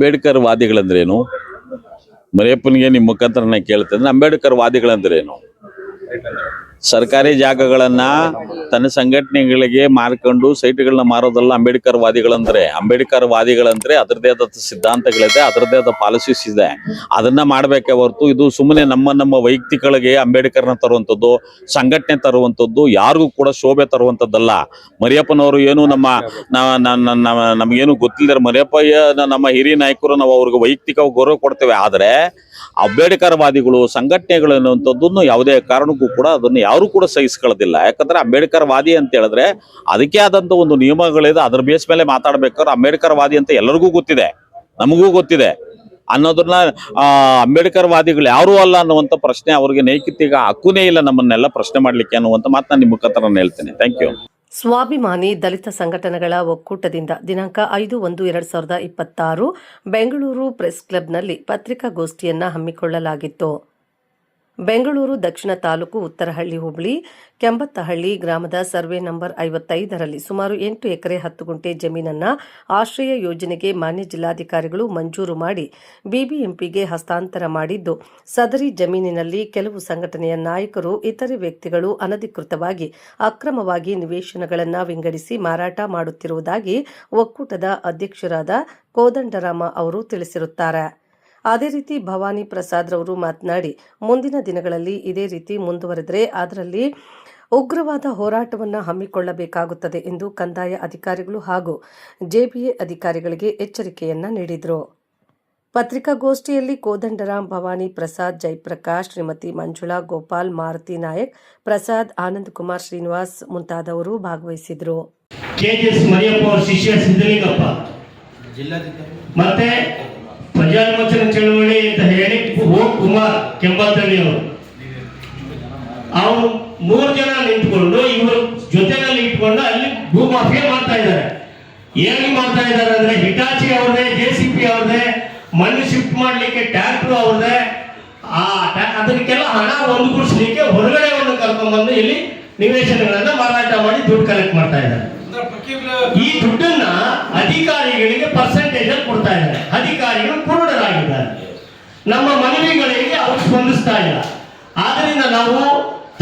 ಅಂಬೇಡ್ಕರ್ ವಾದಿಗಳಂದ್ರೇನು? ಮರಿಯಪ್ಪನಿಗೆ ನಿಮ್ಮ ಮುಖಾಂತರ ನಾನು ಕೇಳ್ತೇನೆ. ಅಂಬೇಡ್ಕರ್ ವಾದಿಗಳಂದ್ರೇನು? ಸರ್ಕಾರಿ ಜಾಗಗಳನ್ನ ತನ್ನ ಸಂಘಟನೆಗಳಿಗೆ ಮಾರ್ಕೊಂಡು ಸೈಟ್ಗಳನ್ನ ಮಾರೋದಲ್ಲ ಅಂಬೇಡ್ಕರ್ ವಾದಿಗಳಂದ್ರೆ ಅಂಬೇಡ್ಕರ್ ವಾದಿಗಳಂದ್ರೆ ಅದರದೇ ಆದ ಸಿದ್ಧಾಂತಗಳಿದೆ ಅದರದೇ ಆದ ಪಾಲಿಸೀಸ್ ಇದೆ. ಅದನ್ನ ಮಾಡ್ಬೇಕೆ ಹೊರತು ಇದು ಸುಮ್ಮನೆ ನಮ್ಮ ನಮ್ಮ ವೈಯಕ್ತಿಕಗಳಿಗೆ ಅಂಬೇಡ್ಕರ್ನ ತರುವಂಥದ್ದು, ಸಂಘಟನೆ ತರುವಂಥದ್ದು, ಯಾರಿಗೂ ಕೂಡ ಶೋಭೆ ತರುವಂಥದ್ದಲ್ಲ. ಮರಿಯಪ್ಪನವರು ಏನು ನಮ್ಮ ನಮಗೇನು ಗೊತ್ತಿಲ್ಲದ್ರೆ ಮರಿಯಪ್ಪ ನಮ್ಮ ಹಿರಿಯ ನಾಯಕರು ನಾವು ಅವ್ರಿಗೆ ವೈಯಕ್ತಿಕ ಗೌರವ ಕೊಡ್ತೇವೆ. ಆದರೆ ಅಂಬೇಡ್ಕರ್ ವಾದಿಗಳು ಸಂಘಟನೆಗಳು ಅನ್ನುವಂಥದ್ದನ್ನು ಯಾವುದೇ ಕಾರಣಕ್ಕೂ ಕೂಡ ಅದನ್ನು ಯಾರು ಕೂಡ ಸಹಿಸ್ಕೊಳ್ಳೋದಿಲ್ಲ. ಯಾಕಂದ್ರೆ ಅಂಬೇಡ್ಕರ್ ವಾದಿ ಅಂತ ಹೇಳಿದ್ರೆ ಅದಕ್ಕೆ ಆದಂತ ಒಂದು ನಿಯಮಗಳಿದೆ. ಅದ್ರ ಬೇಸ್ ಮೇಲೆ ಮಾತಾಡ್ಬೇಕಾದ್ರೆ ಅಂಬೇಡ್ಕರ್ ವಾದಿ ಅಂತ ಎಲ್ಲರಿಗೂ ಗೊತ್ತಿದೆ. ನಮಗೂ ಗೊತ್ತಿದೆ. ಅನ್ನೋದನ್ನ ಅಂಬೇಡ್ಕರ್ ವಾದಿಗಳು ಯಾರು ಅಲ್ಲ ಅನ್ನುವಂಥ ಪ್ರಶ್ನೆ ಅವ್ರಿಗೆ ನೈತಿಕ ಹಕ್ಕುನೇ ಇಲ್ಲ ನಮ್ಮನ್ನೆಲ್ಲ ಪ್ರಶ್ನೆ ಮಾಡ್ಲಿಕ್ಕೆ ಅನ್ನುವಂಥ ನಾನು ನಿಮ್ಮ ಮುಖಾಂತರ ನಾನು ಹೇಳ್ತೇನೆ. ಥ್ಯಾಂಕ್ ಯು ಸ್ವಾಭಿಮಾನಿ ದಲಿತ ಸಂಘಟನೆಗಳ ಒಕ್ಕೂಟದಿಂದ ದಿನಾಂಕ ಐದು ಒಂದು ಎರಡು ಸಾವಿರದ ಇಪ್ಪತ್ತಾರು ಬೆಂಗಳೂರು ಪ್ರೆಸ್ ಕ್ಲಬ್ನಲ್ಲಿ ಪತ್ರಿಕಾಗೋಷ್ಠಿಯನ್ನು ಹಮ್ಮಿಕೊಳ್ಳಲಾಗಿತ್ತು. ಬೆಂಗಳೂರು ದಕ್ಷಿಣ ತಾಲೂಕು ಉತ್ತರಹಳ್ಳಿ ಹೋಬಳಿ, ಕೆಂಬತ್ತಹಳ್ಳಿ ಗ್ರಾಮದ ಸರ್ವೆ ನಂಬರ್ ಐವತ್ತೈದರಲ್ಲಿ ಸುಮಾರು ಎಂಟು ಎಕರೆ ಹತ್ತು ಗುಂಟೆ ಜಮೀನನ್ನು ಆಶ್ರಯ ಯೋಜನೆಗೆ ಮಾನ್ಯ ಜಿಲ್ಲಾಧಿಕಾರಿಗಳು ಮಂಜೂರು ಮಾಡಿ ಬಿಬಿಎಂಪಿಗೆ ಹಸ್ತಾಂತರ ಮಾಡಿದ್ದು, ಸದರಿ ಜಮೀನಿನಲ್ಲಿ ಕೆಲವು ಸಂಘಟನೆಯ ನಾಯಕರು, ಇತರೆ ವ್ಯಕ್ತಿಗಳು ಅನಧಿಕೃತವಾಗಿ ಅಕ್ರಮವಾಗಿ ನಿವೇಶನಗಳನ್ನು ವಿಂಗಡಿಸಿ ಮಾರಾಟ ಮಾಡುತ್ತಿರುವುದಾಗಿ ಒಕ್ಕೂಟದ ಅಧ್ಯಕ್ಷರಾದ ಕೋದಂಡರಾಮ ಅವರು ತಿಳಿಸಿರುತ್ತಾರೆ. ಅದೇ ರೀತಿ ಭವಾನಿ ಪ್ರಸಾದ್ ರವರು ಮಾತನಾಡಿ ಮುಂದಿನ ದಿನಗಳಲ್ಲಿ ಇದೇ ರೀತಿ ಮುಂದುವರೆದರೆ ಅದರಲ್ಲಿ ಉಗ್ರವಾದ ಹೋರಾಟವನ್ನು ಹಮ್ಮಿಕೊಳ್ಳಬೇಕಾಗುತ್ತದೆ ಎಂದು ಕಂದಾಯ ಅಧಿಕಾರಿಗಳು ಹಾಗೂ ಜೆಬಿಎ ಅಧಿಕಾರಿಗಳಿಗೆ ಎಚ್ಚರಿಕೆಯನ್ನ ನೀಡಿದರು. ಪತ್ರಿಕಾಗೋಷ್ಠಿಯಲ್ಲಿ ಕೋದಂಡರಾಮ್ ಭವಾನಿ ಪ್ರಸಾದ್ ಜಯಪ್ರಕಾಶ್ ಶ್ರೀಮತಿ ಮಂಜುಳಾ ಗೋಪಾಲ್ ಮಾರುತಿ ನಾಯಕ್ ಪ್ರಸಾದ್ ಆನಂದ್ ಕುಮಾರ್ ಶ್ರೀನಿವಾಸ್ ಮುಂತಾದವರು ಭಾಗವಹಿಸಿದರು. ಕೆ ಮರಿಯಪ್ಪ ಅವ್ರ ಶಿಷ್ಯ ಸಿದ್ದಲಿಂಗಪ್ಪ ಮತ್ತೆ? ಪ್ರಜಾವಿಮೋಚನ ಚಳವಳಿ ಅಂತ ಹೇಳಿ ಓ ಕುಮಾರ್ ಕೆಂಬತ್ತಳ್ಳಿ ಅವರು ಅವರು ಮೂರು ಜನ ನಿಂತ್ಕೊಂಡು ಇವರು ಜೊತೆನಲ್ಲಿ ಇಟ್ಕೊಂಡು ಅಲ್ಲಿ ಭೂ ಮಾಫಿಯಾ ಮಾಡ್ತಾ ಇದ್ದಾರೆ. ಏನು ಮಾಡ್ತಾ ಇದ್ದಾರೆ ಅಂದ್ರೆ ಹಿಟಾಚಿ ಅವ್ರದೇ ಜೆ ಸಿ ಪಿ ಅವ್ರದೇ ಮಣ್ಣು ಶಿಫ್ಟ್ ಮಾಡ್ಲಿಕ್ಕೆ ಟ್ಯಾಕ್ಟ್ರು ಅವ್ರದೇ ಆ ಅದಕ್ಕೆಲ್ಲ ಹಣ ಒಂದುಗೂಡಿಸ್ಲಿಕ್ಕೆ ಹೊರಗಡೆ ಒಂದು ಕರ್ಕೊಂಡ್ಬಂದು ಇಲ್ಲಿ ನಿವೇಶನಗಳನ್ನ ಮಾರಾಟ ಮಾಡಿ ದುಡ್ಡು ಕಲೆಕ್ಟ್ ಮಾಡ್ತಾ ಇದ್ದಾರೆ. ಈ ದುಡ್ಡನ್ನ ಅಧಿಕಾರಿಗಳಿಗೆ ಪರ್ಸೆಂಟೇಜ್ ಅಲ್ಲಿ ಕೊಡ್ತಾ ಇದ್ದಾರೆ. ಅಧಿಕಾರಿಗಳು ಕುರುಡರಾಗಿದ್ದಾರೆ. ನಮ್ಮ ಮನವಿಗಳಿಗೆ ಅವರು ಸ್ಪಂದಿಸ್ತಾ ಇಲ್ಲ. ಆದ್ರಿಂದ ನಾವು